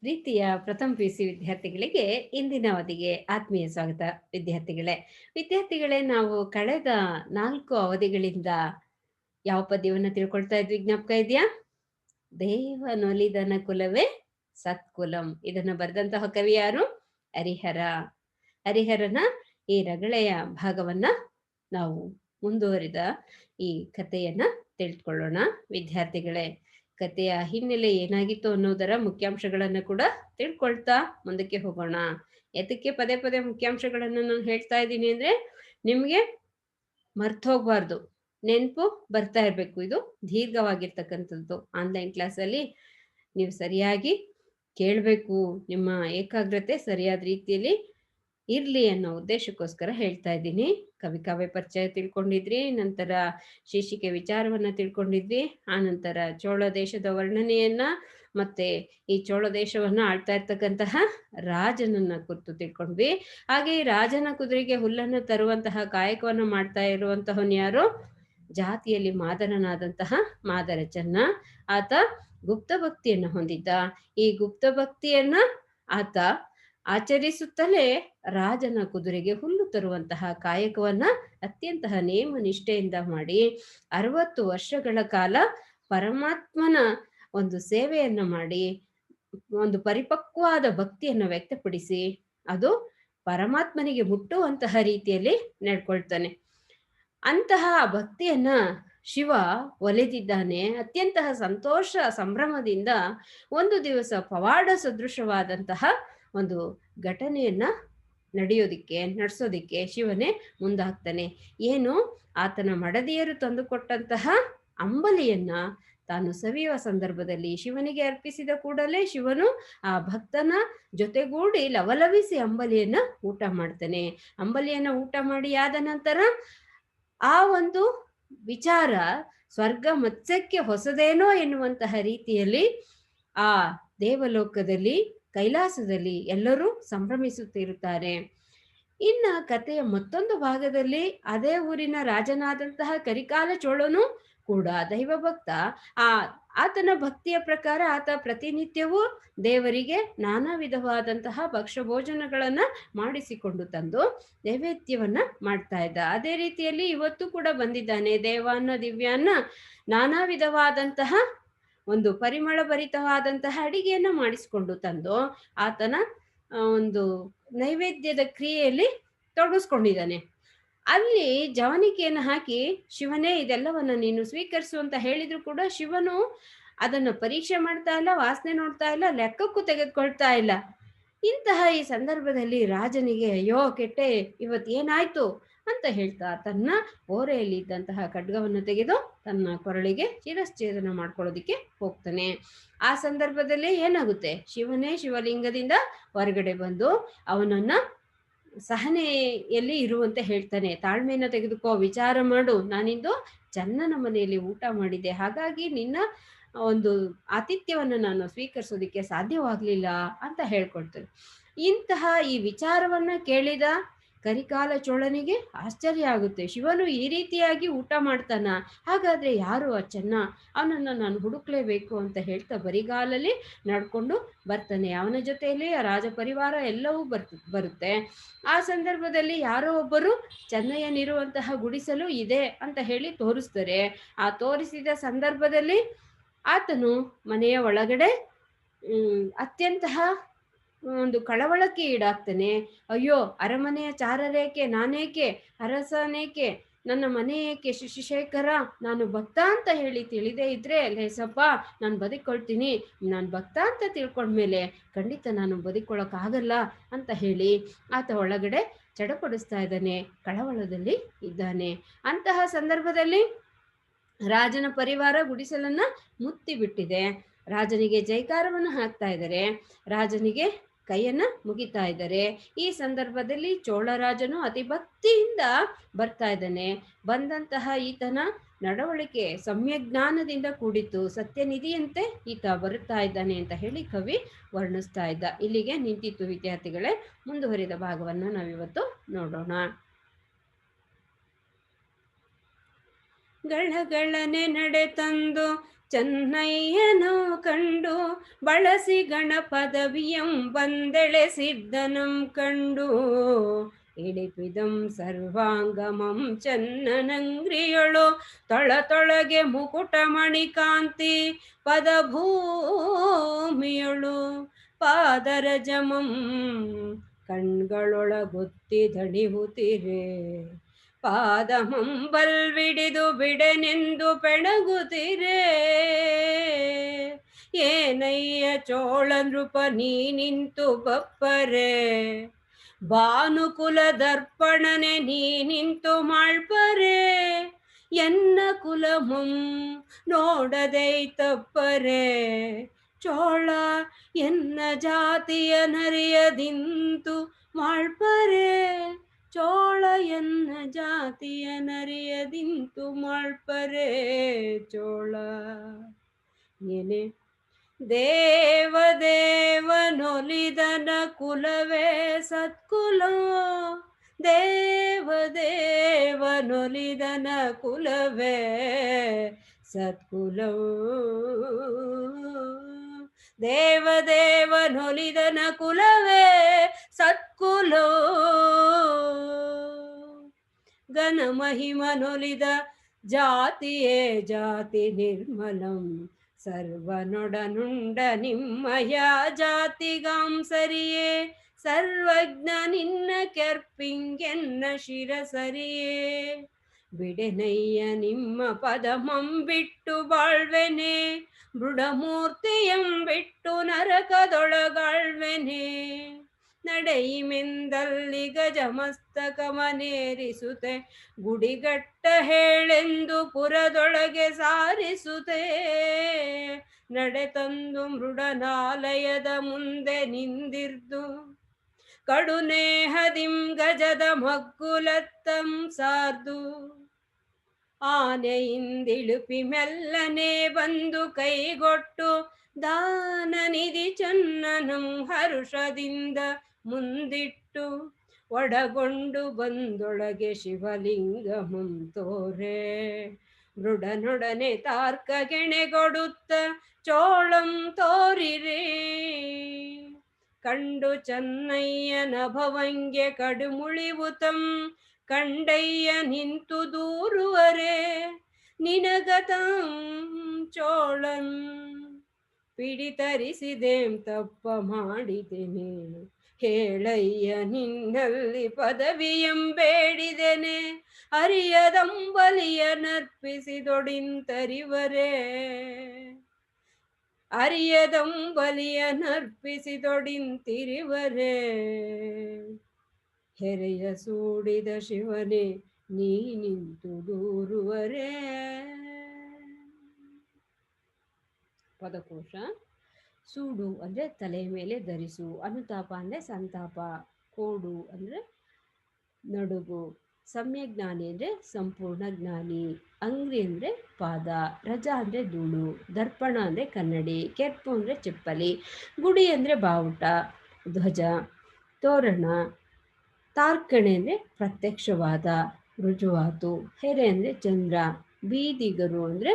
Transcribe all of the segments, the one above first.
ಪ್ರೀತಿಯ ಪ್ರಥಮ P C ವಿದ್ಯಾರ್ಥಿಗಳಿಗೆ ಇಂದಿನ ಅವಧಿಗೆ ಆತ್ಮೀಯ ಸ್ವಾಗತ ವಿದ್ಯಾರ್ಥಿಗಳೇ. ವಿದ್ಯಾರ್ಥಿಗಳೇ, ನಾವು ಕಳೆದ ನಾಲ್ಕು ಅವಧಿಗಳಿಂದ ಯಾವ ಪದ್ಯವನ್ನ ತಿಳ್ಕೊಳ್ತಾ ಇದ್ವಿ? ಜ್ಞಾಪಕ ಇದೆಯಾ? ದೇವನೊಲಿದನ ಕುಲವೇ ಸತ್ಕುಲಂ. ಇದನ್ನು ಬರೆದಂತಹ ಕವಿ ಯಾರು? ಹರಿಹರ. ಹರಿಹರನ ಈ ರಗಳೆಯ ಭಾಗವನ್ನ ನಾವು ಮುಂದುವರಿದ ಈ ಕಥೆಯನ್ನ ತಿಳ್ಕೊಳ್ಳೋಣ. ವಿದ್ಯಾರ್ಥಿಗಳೇ ಕಥೆಯ ಹಿನ್ನೆಲೆ ಏನಾಗಿತ್ತು ಅನ್ನೋದರ ಮುಖ್ಯಾಂಶಗಳನ್ನ ಕೂಡ ತಿಳ್ಕೊಳ್ತಾ ಮುಂದಕ್ಕೆ ಹೋಗೋಣ. ಎದಕ್ಕೆ ಪದೇ ಪದೇ ಮುಖ್ಯಾಂಶಗಳನ್ನ ನಾನು ಹೇಳ್ತಾ ಇದ್ದೀನಿ ಅಂದ್ರೆ, ನಿಮ್ಗೆ ಮರ್ತ್ ಹೋಗ್ಬಾರ್ದು, ನೆನಪು ಬರ್ತಾ ಇರ್ಬೇಕು. ಇದು ದೀರ್ಘವಾಗಿರ್ತಕ್ಕಂಥದ್ದು. ಆನ್ಲೈನ್ ಕ್ಲಾಸಲ್ಲಿ ನೀವು ಸರಿಯಾಗಿ ಕೇಳಬೇಕು, ನಿಮ್ಮ ಏಕಾಗ್ರತೆ ಸರಿಯಾದ ರೀತಿಯಲ್ಲಿ ಇರ್ಲಿ ಅನ್ನೋ ಉದ್ದೇಶಕ್ಕೋಸ್ಕರ ಹೇಳ್ತಾ ಇದ್ದೀನಿ. ಕವಿ ಕಾವ್ಯ ಪರಿಚಯ ತಿಳ್ಕೊಂಡಿದ್ರಿ, ನಂತರ ಶೀರ್ಷಿಕೆ ವಿಚಾರವನ್ನ ತಿಳ್ಕೊಂಡಿದ್ವಿ, ಆ ನಂತರ ಚೋಳ ದೇಶದ ವರ್ಣನೆಯನ್ನ ಮತ್ತೆ ಈ ಚೋಳ ದೇಶವನ್ನ ಆಳ್ತಾ ಇರ್ತಕ್ಕಂತಹ ರಾಜನನ್ನ ಕುರಿತು ತಿಳ್ಕೊಂಡ್ವಿ. ಹಾಗೆ ಈ ರಾಜನ ಕುದುರೆಗೆ ಹುಲ್ಲನ್ನು ತರುವಂತಹ ಕಾಯಕವನ್ನ ಮಾಡ್ತಾ ಇರುವಂತಹವನ್ ಯಾರು? ಜಾತಿಯಲ್ಲಿ ಮಾದರನಾದಂತಹ ಮಾದರ ಚೆನ್ನ ಆತ ಗುಪ್ತ ಭಕ್ತಿಯನ್ನ ಹೊಂದಿದ್ದ. ಈ ಗುಪ್ತ ಭಕ್ತಿಯನ್ನ ಆತ ಆಚರಿಸುತ್ತಲೇ ರಾಜನ ಕುದುರೆಗೆ ಹುಲ್ಲು ತರುವಂತಹ ಕಾಯಕವನ್ನ ಅತ್ಯಂತ ನೇಮ ನಿಷ್ಠೆಯಿಂದ ಮಾಡಿ ಅರವತ್ತು ವರ್ಷಗಳ ಕಾಲ ಪರಮಾತ್ಮನ ಒಂದು ಸೇವೆಯನ್ನ ಮಾಡಿ, ಒಂದು ಪರಿಪಕ್ವಾದ ಭಕ್ತಿಯನ್ನು ವ್ಯಕ್ತಪಡಿಸಿ ಅದು ಪರಮಾತ್ಮನಿಗೆ ಮುಟ್ಟುವಂತಹ ರೀತಿಯಲ್ಲಿ ನಡ್ಕೊಳ್ತಾನೆ. ಅಂತಹ ಭಕ್ತಿಯನ್ನ ಶಿವ ಒಲೆದಿದ್ದಾನೆ. ಅತ್ಯಂತ ಸಂತೋಷ ಸಂಭ್ರಮದಿಂದ ಒಂದು ದಿವಸ ಪವಾಡ ಸದೃಶವಾದಂತಹ ಒಂದು ಘಟನೆಯನ್ನ ನಡೆಯೋದಿಕ್ಕೆ, ನಡೆಸೋದಿಕ್ಕೆ ಶಿವನೇ ಮುಂದಾಗ್ತಾನೆ. ಏನು? ಆತನ ಮಡದಿಯರು ತಂದುಕೊಟ್ಟಂತಹ ಅಂಬಲಿಯನ್ನ ತಾನು ಸವಿಯುವ ಸಂದರ್ಭದಲ್ಲಿ ಶಿವನಿಗೆ ಅರ್ಪಿಸಿದ ಕೂಡಲೇ ಶಿವನು ಆ ಭಕ್ತನ ಜೊತೆಗೂಡಿ ಲವಲವಿಸಿ ಅಂಬಲಿಯನ್ನ ಊಟ ಮಾಡ್ತಾನೆ. ಅಂಬಲಿಯನ್ನ ಊಟ ಮಾಡಿ ಆದ ನಂತರ ಆ ಒಂದು ವಿಚಾರ ಸ್ವರ್ಗ ಮತ್ಸ್ಯಕ್ಕೆ ಹೊಸದೇನೋ ಎನ್ನುವಂತಹ ರೀತಿಯಲ್ಲಿ ಆ ದೇವಲೋಕದಲ್ಲಿ ಕೈಲಾಸದಲ್ಲಿ ಎಲ್ಲರೂ ಸಂಭ್ರಮಿಸುತ್ತಿರುತ್ತಾರೆ. ಇನ್ನ ಕಥೆಯ ಮತ್ತೊಂದು ಭಾಗದಲ್ಲಿ ಅದೇ ಊರಿನ ರಾಜನಾದಂತಹ ಕರಿಕಾಲ ಚೋಳನು ಕೂಡ ದೈವ ಭಕ್ತ. ಆ, ಆತನ ಭಕ್ತಿಯ ಪ್ರಕಾರ ಆತ ಪ್ರತಿನಿತ್ಯವೂ ದೇವರಿಗೆ ನಾನಾ ವಿಧವಾದಂತಹ ಭಕ್ಷ್ಯ ಭೋಜನಗಳನ್ನ ಮಾಡಿಸಿಕೊಂಡು ತಂದು ನೈವೇದ್ಯವನ್ನ ಮಾಡ್ತಾ ಇದ್ದ. ಅದೇ ರೀತಿಯಲ್ಲಿ ಇವತ್ತು ಕೂಡ ಬಂದಿದ್ದಾನೆ ದೇವಾನ್ನ ದಿವ್ಯಾನ್ನ ನಾನಾ ವಿಧವಾದಂತಹ ಒಂದು ಪರಿಮಳ ಭರಿತವಾದಂತಹ ಅಡಿಗೆಯನ್ನ ಮಾಡಿಸಿಕೊಂಡು ತಂದು ಆತನ ಒಂದು ನೈವೇದ್ಯದ ಕ್ರಿಯೆಯಲ್ಲಿ ತೊಡಗಿಸ್ಕೊಂಡಿದ್ದಾನೆ. ಅಲ್ಲಿ ಜವನಿಕೆಯನ್ನು ಹಾಕಿ, ಶಿವನೇ, ಇದೆಲ್ಲವನ್ನ ನೀನು ಸ್ವೀಕರಿಸು ಅಂತ ಹೇಳಿದ್ರು ಕೂಡ ಶಿವನು ಅದನ್ನು ಪರೀಕ್ಷೆ ಮಾಡ್ತಾ ಇಲ್ಲ, ವಾಸನೆ ನೋಡ್ತಾ ಇಲ್ಲ, ಲೆಕ್ಕಕ್ಕೂ ತೆಗೆದುಕೊಳ್ತಾ ಇಲ್ಲ. ಇಂತಹ ಈ ಸಂದರ್ಭದಲ್ಲಿ ರಾಜನಿಗೆ, ಅಯ್ಯೋ, ಕೆಟ್ಟೆ, ಇವತ್ತು ಏನಾಯ್ತು? ಅಂತ ಹೇಳ್ತಾ ತನ್ನ ಓರೆಯಲ್ಲಿ ಇದ್ದಂತಹ ಖಡ್ಗವನ್ನು ತೆಗೆದು ತನ್ನ ಕೊರಳಿಗೆ ಶಿರಶ್ಛೇದನ ಮಾಡ್ಕೊಳ್ಳೋದಿಕ್ಕೆ ಹೋಗ್ತಾನೆ. ಆ ಸಂದರ್ಭದಲ್ಲಿ ಏನಾಗುತ್ತೆ? ಶಿವನೇ ಶಿವಲಿಂಗದಿಂದ ಹೊರಗಡೆ ಬಂದು ಅವನನ್ನ ಸಹನೆಯಲ್ಲಿ ಇರುವಂತೆ ಹೇಳ್ತಾನೆ. ತಾಳ್ಮೆಯನ್ನು ತೆಗೆದುಕೋ, ವಿಚಾರ ಮಾಡು. ನಾನಿಂದು ಚನ್ನನ ಮನೆಯಲ್ಲಿ ಊಟ ಮಾಡಿದ್ದೆ. ಹಾಗಾಗಿ ನಿನ್ನ ಒಂದು ಆತಿಥ್ಯವನ್ನು ನಾನು ಸ್ವೀಕರಿಸೋದಿಕ್ಕೆ ಸಾಧ್ಯವಾಗ್ಲಿಲ್ಲ ಅಂತ ಹೇಳ್ಕೊಳ್ತೇನೆ. ಇಂತಹ ಈ ವಿಚಾರವನ್ನ ಕೇಳಿದ ಕರಿಕಾಲ ಚೋಳನಿಗೆ ಆಶ್ಚರ್ಯ ಆಗುತ್ತೆ. ಶಿವನು ಈ ರೀತಿಯಾಗಿ ಊಟ ಮಾಡ್ತಾನ. ಹಾಗಾದ್ರೆ ಯಾರು ಆ ಚೆನ್ನ ಅವನನ್ನ ನಾನು ಹುಡುಕ್ಲೇಬೇಕು ಅಂತ ಹೇಳ್ತಾ ಬರಿಗಾಲಲ್ಲಿ ನಡ್ಕೊಂಡು ಬರ್ತಾನೆ. ಅವನ ಜೊತೆಯಲ್ಲಿ ರಾಜ ಪರಿವಾರ ಎಲ್ಲವೂ ಬರ್ತ ಬರುತ್ತೆ. ಆ ಸಂದರ್ಭದಲ್ಲಿ ಯಾರೋ ಒಬ್ಬರು ಚೆನ್ನಯ್ಯನಿರುವಂತಹ ಗುಡಿಸಲು ಇದೆ ಅಂತ ಹೇಳಿ ತೋರಿಸ್ತಾರೆ. ಆ ತೋರಿಸಿದ ಸಂದರ್ಭದಲ್ಲಿ ಆತನು ಮನೆಯ ಒಳಗಡೆ ಅತ್ಯಂತ ಒಂದು ಕಳವಳಕ್ಕೆ ಈಡಾಗ್ತಾನೆ. ಅಯ್ಯೋ, ಅರಮನೆಯ ಚಾರರೇಕೆ, ನಾನೇಕೆ, ಅರಸನೇಕೆ, ನನ್ನ ಮನೆ ಏಕೆ ಶಶಿಶೇಖರ, ನಾನು ಭಕ್ತ ಅಂತ ಹೇಳಿ ತಿಳಿದೇ ಇದ್ರೆ ಲೇಸಪ್ಪ ನಾನು ಬದುಕೊಳ್ತೀನಿ. ನಾನು ಭಕ್ತ ಅಂತ ತಿಳ್ಕೊಂಡ್ಮೇಲೆ ಖಂಡಿತ ನಾನು ಬದುಕೊಳ್ಳೋಕ್ಕಾಗಲ್ಲ ಅಂತ ಹೇಳಿ ಆತ ಒಳಗಡೆ ಚಡಪಡಿಸ್ತಾ ಇದ್ದಾನೆ, ಕಳವಳದಲ್ಲಿ ಇದ್ದಾನೆ. ಅಂತಹ ಸಂದರ್ಭದಲ್ಲಿ ರಾಜನ ಪರಿವಾರ ಗುಡಿಸಲನ್ನ ಮುತ್ತಿ ಬಿಟ್ಟಿದೆ ರಾಜನಿಗೆ ಜೈಕಾರವನ್ನು ಹಾಕ್ತಾ ಇದ್ದಾರೆ. ರಾಜನಿಗೆ ಕೈಯನ್ನ ಮುಗಿತಾ ಇದ್ದಾರೆ. ಈ ಸಂದರ್ಭದಲ್ಲಿ ಚೋಳರಾಜನು ಅತಿ ಭಕ್ತಿಯಿಂದ ಬರ್ತಾ ಇದ್ದಾನೆ. ಬಂದಂತಹ ಈತನ ನಡವಳಿಕೆ ಸಮ್ಯಜ್ಞಾನದಿಂದ ಕೂಡಿತು ಸತ್ಯನಿಧಿಯಂತೆ ಈತ ಬರುತ್ತಾ ಇದ್ದಾನೆ ಅಂತ ಹೇಳಿ ಕವಿ ವರ್ಣಿಸ್ತಾ ಇದ್ದ. ಇಲ್ಲಿಗೆ ನಿಂತಿತ್ತು ವಿದ್ಯಾರ್ಥಿಗಳೇ, ಮುಂದುವರಿದ ಭಾಗವನ್ನು ನಾವಿವತ್ತು ನೋಡೋಣ. ಗಳಗಳನೆ ನಡೆ ತಂದು ಚೆನ್ನಯ್ಯನು ಕಂಡು ಬಳಸಿ ಗಣಪದವಿಯಂ ಬಂದೆಳೆಸಿದ್ದನಂ ಕಂಡು ಇಳಿಪಿದಂ ಸರ್ವಾಂಗಮಂ ಚನ್ನನಂಗ್ರಿಯಳು ತೊಳತೊಳಗೆ ತೊಳಗೆ ಮುಕುಟ ಮಣಿಕಾಂತಿ ಪದಭೂಮಿಯಳು ಪಾದರಜಮಂ ಕಣ್ಗಳೊಳಗೊತ್ತಿ ದಣಿವುತ್ತಿರೆ ಪಾದಮಂಬಲ್ವಿಡಿದು ಬಿಡೆನೆಂದು ಪೆಣಗುತ್ತಿರೆ. ಏನಯ್ಯ ಚೋಳ ನೃಪ, ನೀ ನಿಂತು ಬಪ್ಪರೆ. ಭಾನುಕುಲ ದರ್ಪಣನೆ, ನೀ ನಿಂತು ಮಾಳ್ಪರೆ. ಎನ್ನ ಕುಲಮಂ ನೋಡದೆ ತಪ್ಪರೆ. ಚೋಳ, ಎನ್ನ ಜಾತಿಯ ನರಿಯದಿಂತು ಮಾಳ್ಪರೆ. ಚೋಳ ಎನ್ನ ಜಾತಿಯ ನರಿಯದಿಂತು ಮಾಳ್ಪರೆ ಚೋಳ ಏನೇ ದೇವ ದೇವನೊಲಿದನ ಕುಲವೇ ಸತ್ಕುಲ ದೇವ ದೇವನೊಲಿದನ ಕುಲವೇ ಸತ್ಕುಲ ದೇವ ದೇವನೊಲಿದನ ಕುಲವೇ ಸತ್ಕುಲ ಘನ ಮಹಿಮನೊಲಿದ ಜಾತಿಯೇ ಜಾತಿ ನಿರ್ಮಲಂ. ಸರ್ವನೊಡನುಂಡ ನಿಮ್ಮಯ ಜಾತಿಗಾಂ ಸರಿಯೇ. ಸರ್ವಜ್ಞ ನಿನ್ನ ಕೆರ್ಪಿಂಗೆನ್ನ ಶಿರಸರಿಯೇ. ಬಿಡೆನಯ್ಯ ನಿಮ್ಮ ಪದಮಂ ಬಿಟ್ಟು ಬಾಳ್ವೆನೆ. ಮೃಡಮೂರ್ತಿಯಂ ಬಿಟ್ಟು ನರಕದೊಳಗಾಳ್ವೆನೆ. ನಡೆಯಿಮೆಂದಲ್ಲಿ ಗಜಮಸ್ತಕಮನೇರಿಸುತ್ತೆ ಗುಡಿಗಟ್ಟ ಹೇಳೆಂದು ಪುರದೊಳಗೆ ಸಾರಿಸುತ್ತೆ ನಡೆ ತಂದು ಮೃಡನಾಲಯದ ಮುಂದೆ ನಿಂದಿರ್ದು. ಕಡುನೇಹದಿಂ ಗಜದ ಮಗ್ಗುಲತ್ತಂ ಸಾರ್ದು. ಆನೆಯಿಂದಿಳುಪಿ ಮೆಲ್ಲನೆ ಬಂದು ಕೈಗೊಟ್ಟು ದಾನ ನಿಧಿ ಚನ್ನನಂ ಹರುಷದಿಂದ ಮುಂದಿಟ್ಟು ಒಡಗೊಂಡು ಬಂದೊಳಗೆ ಶಿವಲಿಂಗ ತೋರೆ. ಮೃಡನೊಡನೆ ತಾರ್ಕ ಗೆಣೆಗೊಡುತ್ತ ಚೋಳಂ ತೋರಿರೇ. ಕಂಡು ಚೆನ್ನಯ್ಯನ ಭವಂಗೆ ಕಡುಮುಳಿವುತಂ, ಕಂಡಯ್ಯ ನಿಂತು ದೂರುವರೆ. ನಿನಗತಂ ಚೋಳಂ, ಪಿಡಿತರಿಸಿದೇಂ ತಪ್ಪ ಮಾಡಿದೆನೆ ಹೇಳಯ್ಯ ನಿನ್ನಲ್ಲಿ ಪದವಿಯಂಬೇಡಿದೆನೆ. ಅರಿಯದಂಬಲಿಯ ನರ್ಪಿಸಿದೊಡಿಂತರಿವರೇ. ಅರಿಯದಂಬಲಿಯ ನರ್ಪಿಸಿದೊಡಿಂತಿರಿವರೇ. ಹೆರೆಯ ಸೂಡಿದ ಶಿವನೇ ನೀ ನಿಂತು ದೂರುವರೇ. ಪದಕೋಶ. ಸೂಡು ಅಂದ್ರೆ ತಲೆ ಮೇಲೆ ಧರಿಸು, ಅನುತಾಪ ಅಂದ್ರೆ ಸಂತಾಪ, ಕೋಡು ಅಂದ್ರೆ ನಡುಗು, ಸಮ್ಯ ಜ್ಞಾನಿ ಅಂದ್ರೆ ಸಂಪೂರ್ಣ ಜ್ಞಾನಿ, ಅಂಗ್ರಿ ಅಂದ್ರೆ ಪಾದ, ರಜಾ ಅಂದ್ರೆ ಧೂಳು, ದರ್ಪಣ ಅಂದ್ರೆ ಕನ್ನಡಿ, ಕೆರ್ಪು ಅಂದ್ರೆ ಚಪ್ಪಲಿ, ಗುಡಿ ಅಂದ್ರೆ ಬಾವುಟ, ಧ್ವಜ, ತೋರಣ, ತಾರ್ಕಣೆ ಅಂದರೆ ಪ್ರತ್ಯಕ್ಷವಾದ, ರುಜುವಾತು, ಹೆರೆ ಅಂದರೆ ಚಂದ್ರ, ಬೀದಿಗರು ಅಂದರೆ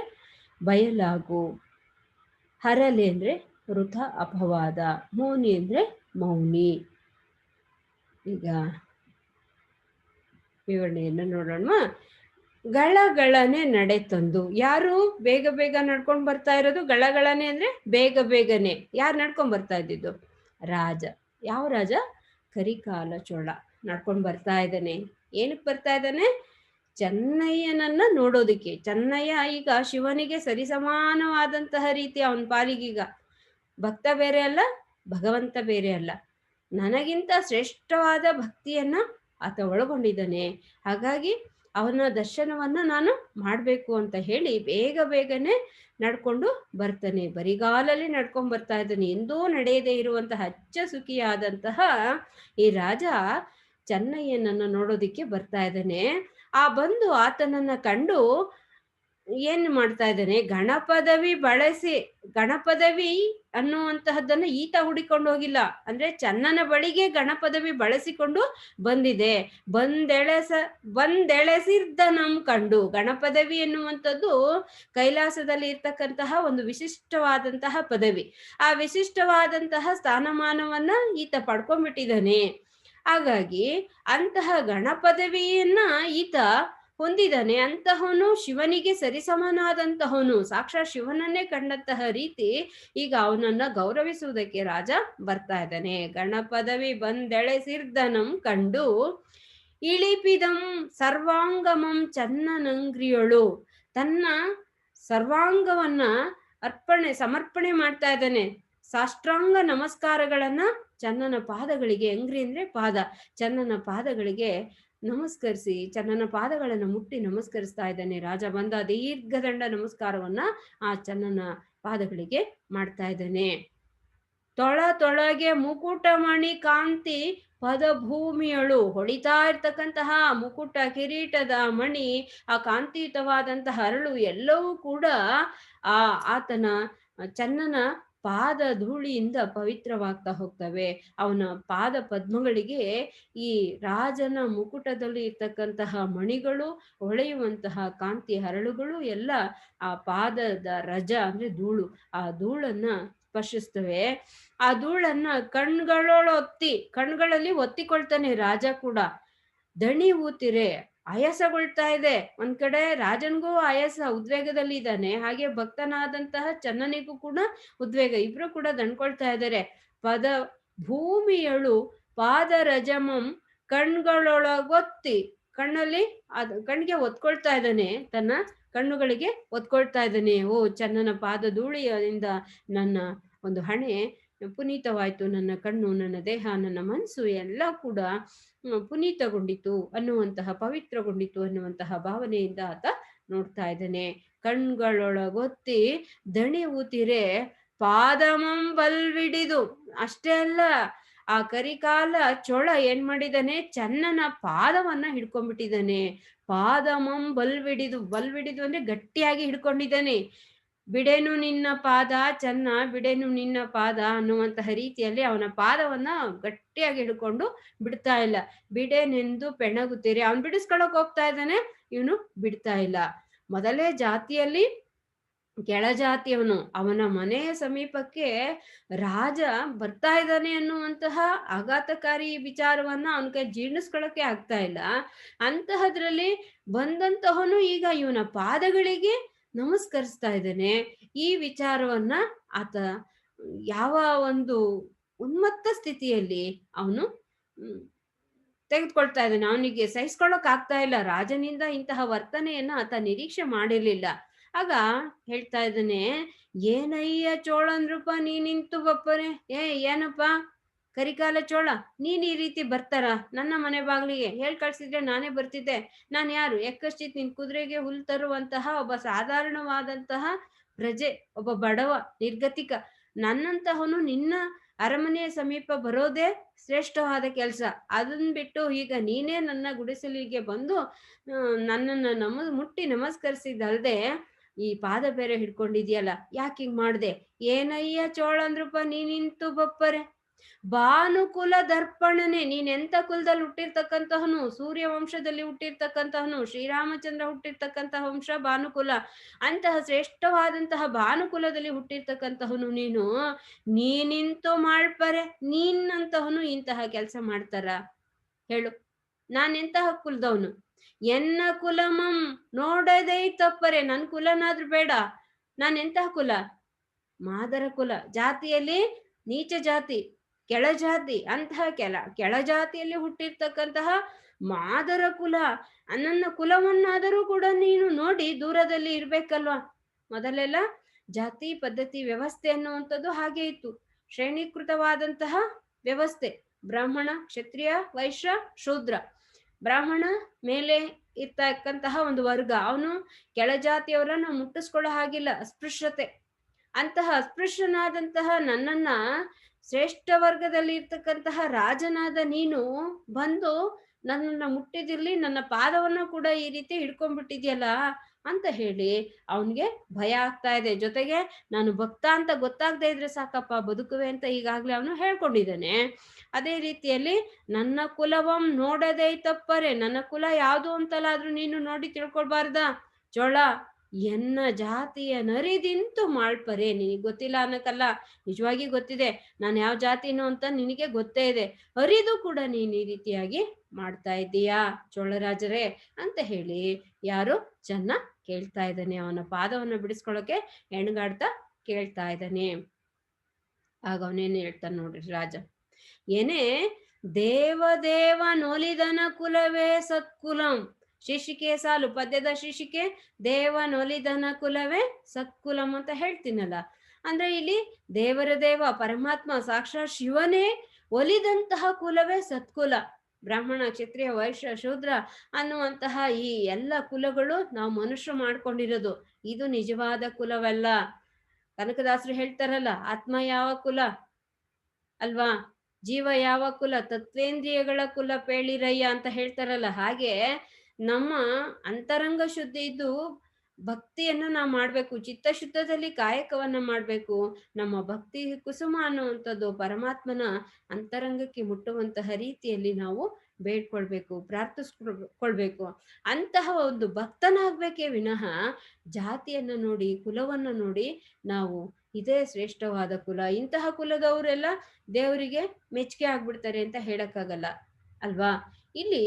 ಬಯಲಾಗು, ಹರಲೆ ಅಂದರೆ ವೃಥ ಅಪವಾದ. ಮೌನಿ ಅಂದರೆ ಮೌನಿ. ಈಗ ವಿವರಣೆಯನ್ನು ನೋಡೋಣ ಗಳಗಳನೆ ನಡೆ ತಂದು ಯಾರು ಬೇಗ ಬೇಗ ನಡ್ಕೊಂಡು ಬರ್ತಾ ಇರೋದು? ಗಳಗಳನೆ ಅಂದ್ರೆ ಬೇಗ ಬೇಗನೆ. ಯಾರು ನಡ್ಕೊಂಡ್ ಬರ್ತಾ ಇದ್ದಿದ್ದು? ರಾಜ. ಯಾವ ರಾಜ? ಕರಿಕಾಲ ಚೋಳ. ನಡ್ಕೊಂಡು ಬರ್ತಾ ಇದ್ದಾನೆ. ಏನಕ್ಕೆ ಬರ್ತಾ ಇದ್ದಾನೆ? ಚೆನ್ನಯ್ಯನನ್ನ ನೋಡೋದಕ್ಕೆ. ಚೆನ್ನಯ್ಯ ಈಗ ಶಿವನಿಗೆ ಸರಿಸಮಾನವಾದಂತಹ ರೀತಿ ಅವನ ಪಾಲಿಗೀಗ. ಭಕ್ತ ಬೇರೆ ಅಲ್ಲ, ಭಗವಂತ ಬೇರೆ ಅಲ್ಲ. ನನಗಿಂತ ಶ್ರೇಷ್ಠವಾದ ಭಕ್ತಿಯನ್ನ ಆತ ಒಳಗೊಂಡಿದ್ದಾನೆ. ಹಾಗಾಗಿ ಅವನ ದರ್ಶನವನ್ನ ನಾನು ಮಾಡಬೇಕು ಅಂತ ಹೇಳಿ ಬೇಗ ಬೇಗನೆ ನಡ್ಕೊಂಡು ಬರ್ತಾನೆ. ಬರಿಗಾಲಲ್ಲಿ ನಡ್ಕೊಂಡ್ ಬರ್ತಾ ಇದ್ದಾನೆ. ಎಂದೂ ನಡೆಯದೇ ಇರುವಂತಹ ಹಚ್ಚ ಸುಖಿಯಾದಂತಹ ಈ ರಾಜ ಚೆನ್ನಯ್ಯನನ್ನ ನೋಡೋದಿಕ್ಕೆ ಬರ್ತಾ ಇದ್ದಾನೆ. ಆ ಬಂದು ಆತನನ್ನ ಕಂಡು ಏನು ಮಾಡ್ತಾ ಇದ್ದಾನೆ? ಗಣಪದವಿ ಬಳಸಿ, ಗಣಪದವಿ ಅನ್ನುವಂತಹದ್ದನ್ನ ಈತ ಹುಡಿಕೊಂಡು ಹೋಗಿಲ್ಲ. ಅಂದ್ರೆ ಚನ್ನನ ಬಳಿಗೆ ಗಣಪದವಿ ಬಳಸಿಕೊಂಡು ಬಂದಿದೆ. ಬಂದೆಳೆಸ ಬಂದೆಳೆಸಿದ್ದ ನಮ್ ಕಂಡು. ಗಣಪದವಿ ಎನ್ನುವಂಥದ್ದು ಕೈಲಾಸದಲ್ಲಿ ಇರ್ತಕ್ಕಂತಹ ಒಂದು ವಿಶಿಷ್ಟವಾದಂತಹ ಪದವಿ. ಆ ವಿಶಿಷ್ಟವಾದಂತಹ ಸ್ಥಾನಮಾನವನ್ನ ಈತ ಪಡ್ಕೊಂಡ್ಬಿಟ್ಟಿದ್ದಾನೆ. ಹಾಗಾಗಿ ಅಂತಹ ಗಣಪದವಿಯನ್ನ ಈತ ಹೊಂದಿದ್ದಾನೆ. ಅಂತಹವನು ಶಿವನಿಗೆ ಸರಿಸಮನಾದಂತಹವನು ಸಾಕ್ಷಾತ್ ಶಿವನನ್ನೇ ಕಂಡಂತಹ ರೀತಿ ಈಗ ಅವನನ್ನ ಗೌರವಿಸುವುದಕ್ಕೆ ರಾಜ ಬರ್ತಾ ಇದ್ದಾನೆ. ಗಣಪದವಿ ಬಂದೆಳೆಸಿರ್ದನಂ ಕಂಡು ಇಳಿಪಿದಂ ಸರ್ವಾಂಗಮಂ ಚನ್ನನಂಗ್ರಿಯಳು. ತನ್ನ ಸರ್ವಾಂಗವನ್ನ ಅರ್ಪಣೆ, ಸಮರ್ಪಣೆ ಮಾಡ್ತಾ ಇದ್ದಾನೆ. ಸಾಷ್ಟಾಂಗ ನಮಸ್ಕಾರಗಳನ್ನ ಚನ್ನನ ಪಾದಗಳಿಗೆ, ಅಂಗ್ರಿ ಅಂದ್ರೆ ಪಾದ ಚನ್ನನ ಪಾದಗಳಿಗೆ ನಮಸ್ಕರಿಸಿ ಚನ್ನನ ಪಾದಗಳನ್ನು ಮುಟ್ಟಿ ನಮಸ್ಕರಿಸ್ತಾ ಇದ್ದಾನೆ. ರಾಜ ಬಂದ ದೀರ್ಘದಂಡ ನಮಸ್ಕಾರವನ್ನ ಆ ಚನ್ನನ ಪಾದಗಳಿಗೆ ಮಾಡ್ತಾ ಇದ್ದಾನೆ. ತೊಳ ತೊಳಗೆ ಮುಕುಟಮಣಿ ಕಾಂತಿ ಪದಭೂಮಿಯಳು ಹೊಳಿತಾ ಇರ್ತಕ್ಕಂತಹ ಮುಕುಟ ಕಿರೀಟದ ಮಣಿ, ಆ ಕಾಂತಿಯುತವಾದಂತಹ ಅರಳು ಎಲ್ಲವೂ ಕೂಡ ಆ ಆತನ ಚನ್ನನ ಪಾದ ಧೂಳಿಯಿಂದ ಪವಿತ್ರವಾಗ್ತಾ ಹೋಗ್ತವೆ. ಅವನ ಪಾದ ಪದ್ಮಗಳಿಗೆ ಈ ರಾಜನ ಮುಕುಟದಲ್ಲಿ ಇರ್ತಕ್ಕಂತಹ ಮಣಿಗಳು, ಹೊಳೆಯುವಂತಹ ಕಾಂತಿ ಹರಳುಗಳು ಎಲ್ಲ ಆ ಪಾದದ ರಜ ಅಂದ್ರೆ ಧೂಳು. ಆ ಧೂಳನ್ನ ಸ್ಪರ್ಶಿಸ್ತವೆ. ಆ ಧೂಳನ್ನ ಕಣ್ಗಳೊಳೊತ್ತಿ, ಕಣ್ಗಳಲ್ಲಿ ಒತ್ತಿಕೊಳ್ತಾನೆ ರಾಜ ಕೂಡ. ದಣಿ ಊತಿರೆ ಆಯಾಸಗೊಳ್ತಾ ಇದೆ. ಒಂದ್ ಕಡೆ ರಾಜನ್ಗೂ ಆಯಾಸ ಉದ್ವೇಗದಲ್ಲಿ ಇದ್ದಾನೆ. ಹಾಗೆ ಭಕ್ತನಾದಂತಹ ಚನ್ನನಿಗೂ ಕೂಡ ಉದ್ವೇಗ. ಇಬ್ರು ಕೂಡ ದಂಡ್ಕೊಳ್ತಾ ಇದ್ದಾರೆ. ಪದ ಭೂಮಿಯಳು ಪಾದ ರಜಮಂ ಕಣ್ಗಳೊಳಗೊತ್ತಿ. ಕಣ್ಣಲ್ಲಿ ಅದ್ ಕಣ್ಗೆ ಒತ್ಕೊಳ್ತಾ ಇದ್ದಾನೆ. ತನ್ನ ಕಣ್ಣುಗಳಿಗೆ ಒತ್ಕೊಳ್ತಾ ಇದ್ದಾನೆ. ಓ, ಚನ್ನನ ಪಾದ ಧೂಳಿಯಿಂದ ನನ್ನ ಒಂದು ಹಣೆ ಪುನೀತವಾಯ್ತು ನನ್ನ ಕಣ್ಣು, ನನ್ನ ದೇಹ, ನನ್ನ ಮನಸ್ಸು ಎಲ್ಲ ಕೂಡ ಪುನೀತಗೊಂಡಿತು ಅನ್ನುವಂತಹ, ಪವಿತ್ರಗೊಂಡಿತು ಅನ್ನುವಂತಹ ಭಾವನೆಯಿಂದ ಆತ ನೋಡ್ತಾ ಇದ್ದಾನೆ. ಕಣ್ಗಳೊಳಗೊತ್ತಿ ದಣಿ ಊತಿರೆ ಪಾದಮಂ ಬಲ್ವಿಡಿದು ಅಷ್ಟೇ ಅಲ್ಲ, ಆ ಕರಿಕಾಲ ಚೋಳ ಏನ್ ಮಾಡಿದಾನೆ ಚನ್ನನ ಪಾದವನ್ನ ಹಿಡ್ಕೊಂಡ್ಬಿಟ್ಟಿದ್ದಾನೆ. ಪಾದಮಂ ಬಲ್ವಿಡಿದು ಬಲ್ವಿಡಿದು ಅಂದ್ರೆ ಗಟ್ಟಿಯಾಗಿ ಹಿಡ್ಕೊಂಡಿದ್ದಾನೆ. ಬಿಡೆನು ನಿನ್ನ ಪಾದ, ಚನ್ನ ಬಿಡೆನು ನಿನ್ನ ಪಾದ ಅನ್ನುವಂತಹ ರೀತಿಯಲ್ಲಿ ಅವನ ಪಾದವನ್ನ ಗಟ್ಟಿಯಾಗಿ ಹಿಡ್ಕೊಂಡು ಬಿಡ್ತಾ ಇಲ್ಲ. ಬಿಡೆನೆಂದು ಪೆಣಗುತ್ತೀರಿ. ಅವನ್ ಬಿಡಿಸ್ಕೊಳಕ್ ಹೋಗ್ತಾ ಇದ್ದಾನೆ, ಇವನು ಬಿಡ್ತಾ ಇಲ್ಲ. ಮೊದಲೇ ಜಾತಿಯಲ್ಲಿ ಕೆಳಜಾತಿಯವನು ಅವನ ಮನೆಯ ಸಮೀಪಕ್ಕೆ ರಾಜ ಬರ್ತಾ ಇದ್ದಾನೆ ಅನ್ನುವಂತಹ ಆಘಾತಕಾರಿ ವಿಚಾರವನ್ನ ಅವನ ಕೈ ಜೀರ್ಣಿಸ್ಕೊಳಕ್ಕೆ ಆಗ್ತಾ ಇಲ್ಲ. ಅಂತಹದ್ರಲ್ಲಿ ಬಂದಂತಹನು ಈಗ ಇವನ ಪಾದಗಳಿಗೆ ನಮಸ್ಕರಿಸ್ತಾ ಇದ್ದಾನೆ. ಈ ವಿಚಾರವನ್ನ ಆತ ಯಾವ ಒಂದು ಉನ್ಮತ್ತ ಸ್ಥಿತಿಯಲ್ಲಿ ಅವನು ತೆಗೆದುಕೊಳ್ತಾ ಇದ್ದಾನೆ. ಅವನಿಗೆ ಸಹಿಸ್ಕೊಳ್ಳೋಕ್ ಆಗ್ತಾ ಇಲ್ಲ. ರಾಜನಿಂದ ಇಂತಹ ವರ್ತನೆಯನ್ನ ಆತ ನಿರೀಕ್ಷೆ ಮಾಡಿರ್ಲಿಲ್ಲ. ಆಗ ಹೇಳ್ತಾ ಇದ್ದಾನೆ, ಏನಯ್ಯ ಚೋಳ ನೃಪ ನೀ ನಿಂತು ಬಪ್ಪರೆ? ಏ, ಏನಪ್ಪ? ಕರಿಕಾಲ ಚೋಳ, ನೀನ್ ಈ ರೀತಿ ಬರ್ತಾರ? ನನ್ನ ಮನೆ ಬಾಗ್ಲಿಗೆ. ಹೇಳ್ ಕಳ್ಸಿದ್ರೆ ನಾನೇ ಬರ್ತಿದ್ದೆ. ನಾನು ಯಾರು? ಎಕ್ಕಷ್ಟಿತ್ ನಿನ್ ಕುದುರೆಗೆ ಹುಲ್ ತರುವಂತಹ ಒಬ್ಬ ಸಾಧಾರಣವಾದಂತಹ ಪ್ರಜೆ, ಒಬ್ಬ ಬಡವ, ನಿರ್ಗತಿಕ. ನನ್ನಂತಹನು ನಿನ್ನ ಅರಮನೆಯ ಸಮೀಪ ಬರೋದೇ ಶ್ರೇಷ್ಠವಾದ ಕೆಲಸ. ಅದನ್ ಬಿಟ್ಟು ಈಗ ನೀನೇ ನನ್ನ ಗುಡಿಸಲಿಗೆ ಬಂದು ನನ್ನನ್ನು ನಮ, ಮುಟ್ಟಿ ನಮಸ್ಕರಿಸಿದಲ್ದೆ ಈ ಪಾದ ಬೇರೆ ಹಿಡ್ಕೊಂಡಿದ್ಯಲ್ಲ? ಯಾಕೆ ಹಿಂಗ್ ಮಾಡ್ದೆ? ಏನಯ್ಯ ಚೋಳ ಅಂದ್ರಪ್ಪ ನೀನಿಂತು ಬಪ್ಪರೆ? ಭಾನುಕುಲ ದರ್ಪಣನೆ, ನೀನೆಂತ ಕುಲದಲ್ಲಿ ಹುಟ್ಟಿರ್ತಕ್ಕಂತಹನು? ಸೂರ್ಯ ವಂಶದಲ್ಲಿ ಹುಟ್ಟಿರ್ತಕ್ಕಂತಹನು? ಶ್ರೀರಾಮಚಂದ್ರ ಹುಟ್ಟಿರ್ತಕ್ಕಂತಹ ವಂಶ ಭಾನುಕುಲ ಅಂತಹ ಶ್ರೇಷ್ಠವಾದಂತಹ ಭಾನುಕುಲದಲ್ಲಿ ಹುಟ್ಟಿರ್ತಕ್ಕಂತಹನು ನೀನು? ನೀನಿಂತು ಮಾಡ್ಪರೆ, ನೀನಂತಹನು ಇಂತಹ ಕೆಲಸ ಮಾಡ್ತಾರ? ಹೇಳು. ನಾನೆಂತಹ ಕುಲದವನು? ಎನ್ನ ಕುಲಮಂ ನೋಡದೇ ತಪ್ಪರೆ, ನನ್ ಕುಲನಾದ್ರೂ ಬೇಡ. ನಾನೆಂತಹ ಕುಲ? ಮಾದರ ಕುಲ ಜಾತಿಯಲ್ಲಿ ನೀಚ ಜಾತಿ. ಕೆಳಜಾತಿ ಅಂತಹ ಕೆಳ ಕೆಳಜಾತಿಯಲ್ಲಿ ಹುಟ್ಟಿರ್ತಕ್ಕಂತಹ ಮಾದರ ಕುಲ ನನ್ನ ಕುಲವನ್ನಾದರೂ ಕೂಡ ನೀನು ನೋಡಿ ದೂರದಲ್ಲಿ ಇರ್ಬೇಕಲ್ವಾ? ಮೊದಲೆಲ್ಲ ಜಾತಿ, ಪದ್ಧತಿ, ವ್ಯವಸ್ಥೆ ಅನ್ನುವಂಥದ್ದು ಹಾಗೆ ಇತ್ತು. ಶ್ರೇಣೀಕೃತವಾದಂತಹ ವ್ಯವಸ್ಥೆ, ಬ್ರಾಹ್ಮಣ, ಕ್ಷತ್ರಿಯ, ವೈಶ್ಯ, ಶೂದ್ರ. ಬ್ರಾಹ್ಮಣ ಮೇಲೆ ಇರ್ತಕ್ಕಂತಹ ಒಂದು ವರ್ಗ, ಅವನು ಕೆಳಜಾತಿಯವರನ್ನ ಮುಟ್ಟಿಸ್ಕೊಳ್ಳೋ ಹಾಗಿಲ್ಲ, ಅಸ್ಪೃಶ್ಯತೆ. ಅಂತಹ ಅಸ್ಪೃಶ್ಯನಾದಂತಹ ನನ್ನನ್ನ ಶ್ರೇಷ್ಠ ವರ್ಗದಲ್ಲಿ ಇರ್ತಕ್ಕಂತಹ ರಾಜನಾದ ನೀನು ಬಂದು ನನ್ನನ್ನು ಮುಟ್ಟಿದಿರ್ಲಿ, ನನ್ನ ಪಾದವನ್ನು ಕೂಡ ಈ ರೀತಿ ಹಿಡ್ಕೊಂಡ್ಬಿಟ್ಟಿದ್ಯಲ್ಲ ಅಂತ ಹೇಳಿ ಅವನಿಗೆ ಭಯ ಆಗ್ತಾ ಇದೆ. ಜೊತೆಗೆ ನಾನು ಭಕ್ತ ಅಂತ ಗೊತ್ತಾಗದೇ ಇದ್ರೆ ಸಾಕಪ್ಪ, ಬದುಕುವೆ ಅಂತ ಈಗಾಗ್ಲೇ ಅವನು ಹೇಳ್ಕೊಂಡಿದ್ದಾನೆ. ಅದೇ ರೀತಿಯಲ್ಲಿ ನನ್ನ ಕುಲವಂ ನೋಡದೇ ತಪ್ಪರೆ, ನನ್ನ ಕುಲ ಯಾವುದು ಅಂತಲಾದ್ರೂ ನೀನು ನೋಡಿ ತಿಳ್ಕೊಳ್ಬಾರ್ದ. ಚೋಳ ಎನ್ನ ಜಾತಿಯ ನರಿದಿಂತು ಮಾಳ್ಪರೆ ನಿನಗೆ ಗೊತ್ತಿಲ್ಲ ಅನ್ನಕ್ಕಲ್ಲ ನಿಜವಾಗಿ ಗೊತ್ತಿದೆ. ನಾನು ಯಾವ ಜಾತಿನೋ ಅಂತ ನಿನಗೆ ಗೊತ್ತೇ ಇದೆ. ಅರಿದು ಕೂಡ ನೀನು ಈ ರೀತಿಯಾಗಿ ಮಾಡ್ತಾ ಇದ್ದೀಯಾ ಚೋಳರಾಜರೇ ಅಂತ ಹೇಳಿ ಯಾರು ಚೆನ್ನ ಕೇಳ್ತಾ ಇದ್ದಾನೆ. ಅವನ ಪಾದವನ್ನು ಬಿಡಿಸ್ಕೊಳ್ಳೋಕೆ ಹೆಣ್ಗಾಡ್ತಾ ಕೇಳ್ತಾ ಇದ್ದಾನೆ. ಆಗ ಅವನೇನು ಹೇಳ್ತಾನೆ ನೋಡ್ರಿ ರಾಜ? ಏನೇ ದೇವ ದೇವ ನೊಲಿದನ ಕುಲವೇ ಸತ್ಕುಲಂ. ಶಿಶಿಕೆ ಸಾಲು, ಪದ್ಯದ ಶೀರ್ಷಿಕೆ ದೇವ ನೊಲಿದನ ಕುಲವೇ ಸತ್ಕುಲಂ ಅಂತ ಹೇಳ್ತೀನಲ್ಲ. ಅಂದ್ರೆ ಇಲ್ಲಿ ದೇವರ ದೇವ, ಪರಮಾತ್ಮ, ಸಾಕ್ಷಾತ್ ಶಿವನೇ ಒಲಿದಂತಹ ಕುಲವೇ ಸತ್ಕುಲ. ಬ್ರಾಹ್ಮಣ, ಕ್ಷತ್ರಿಯ, ವೈಶ್ಯ, ಶೂದ್ರ ಅನ್ನುವಂತಹ ಈ ಎಲ್ಲ ಕುಲಗಳು ನಾವು ಮನುಷ್ಯರು ಮಾಡ್ಕೊಂಡಿರೋದು. ಇದು ನಿಜವಾದ ಕುಲವಲ್ಲ. ಕನಕದಾಸರು ಹೇಳ್ತಾರಲ್ಲ, ಆತ್ಮ ಯಾವ ಕುಲ? ಅಲ್ವಾ? ಜೀವ ಯಾವ ಕುಲ? ತತ್ವೇಂದ್ರಿಯಗಳ ಕುಲ ಪೇಳಿರಯ್ಯ ಅಂತ ಹೇಳ್ತಾರಲ್ಲ. ಹಾಗೆ ನಮ್ಮ ಅಂತರಂಗ ಶುದ್ಧಿ ಇದ್ದು ಭಕ್ತಿಯನ್ನು ನಾವು ಮಾಡ್ಬೇಕು, ಚಿತ್ತಶುದ್ಧದಲ್ಲಿ ಕಾಯಕವನ್ನ ಮಾಡ್ಬೇಕು. ನಮ್ಮ ಭಕ್ತಿ ಕುಸುಮ ಅನ್ನುವಂಥದ್ದು ಪರಮಾತ್ಮನ ಅಂತರಂಗಕ್ಕೆ ಮುಟ್ಟುವಂತಹ ರೀತಿಯಲ್ಲಿ ನಾವು ಬೇಡ್ಕೊಳ್ಬೇಕು, ಪ್ರಾರ್ಥಿಸ್ಕೊಳ್ಬೇಕು. ಅಂತಹ ಒಂದು ಭಕ್ತನಾಗ್ಬೇಕೇ ವಿನಃ ಜಾತಿಯನ್ನ ನೋಡಿ, ಕುಲವನ್ನ ನೋಡಿ ನಾವು ಇದೇ ಶ್ರೇಷ್ಠವಾದ ಕುಲ. ಇಂತಹ ಕುಲದವರೆಲ್ಲ ದೇವರಿಗೆ ಮೆಚ್ಚುಗೆ ಆಗ್ಬಿಡ್ತಾರೆ ಅಂತ ಹೇಳಕ್ಕಾಗಲ್ಲ, ಅಲ್ವಾ? ಇಲ್ಲಿ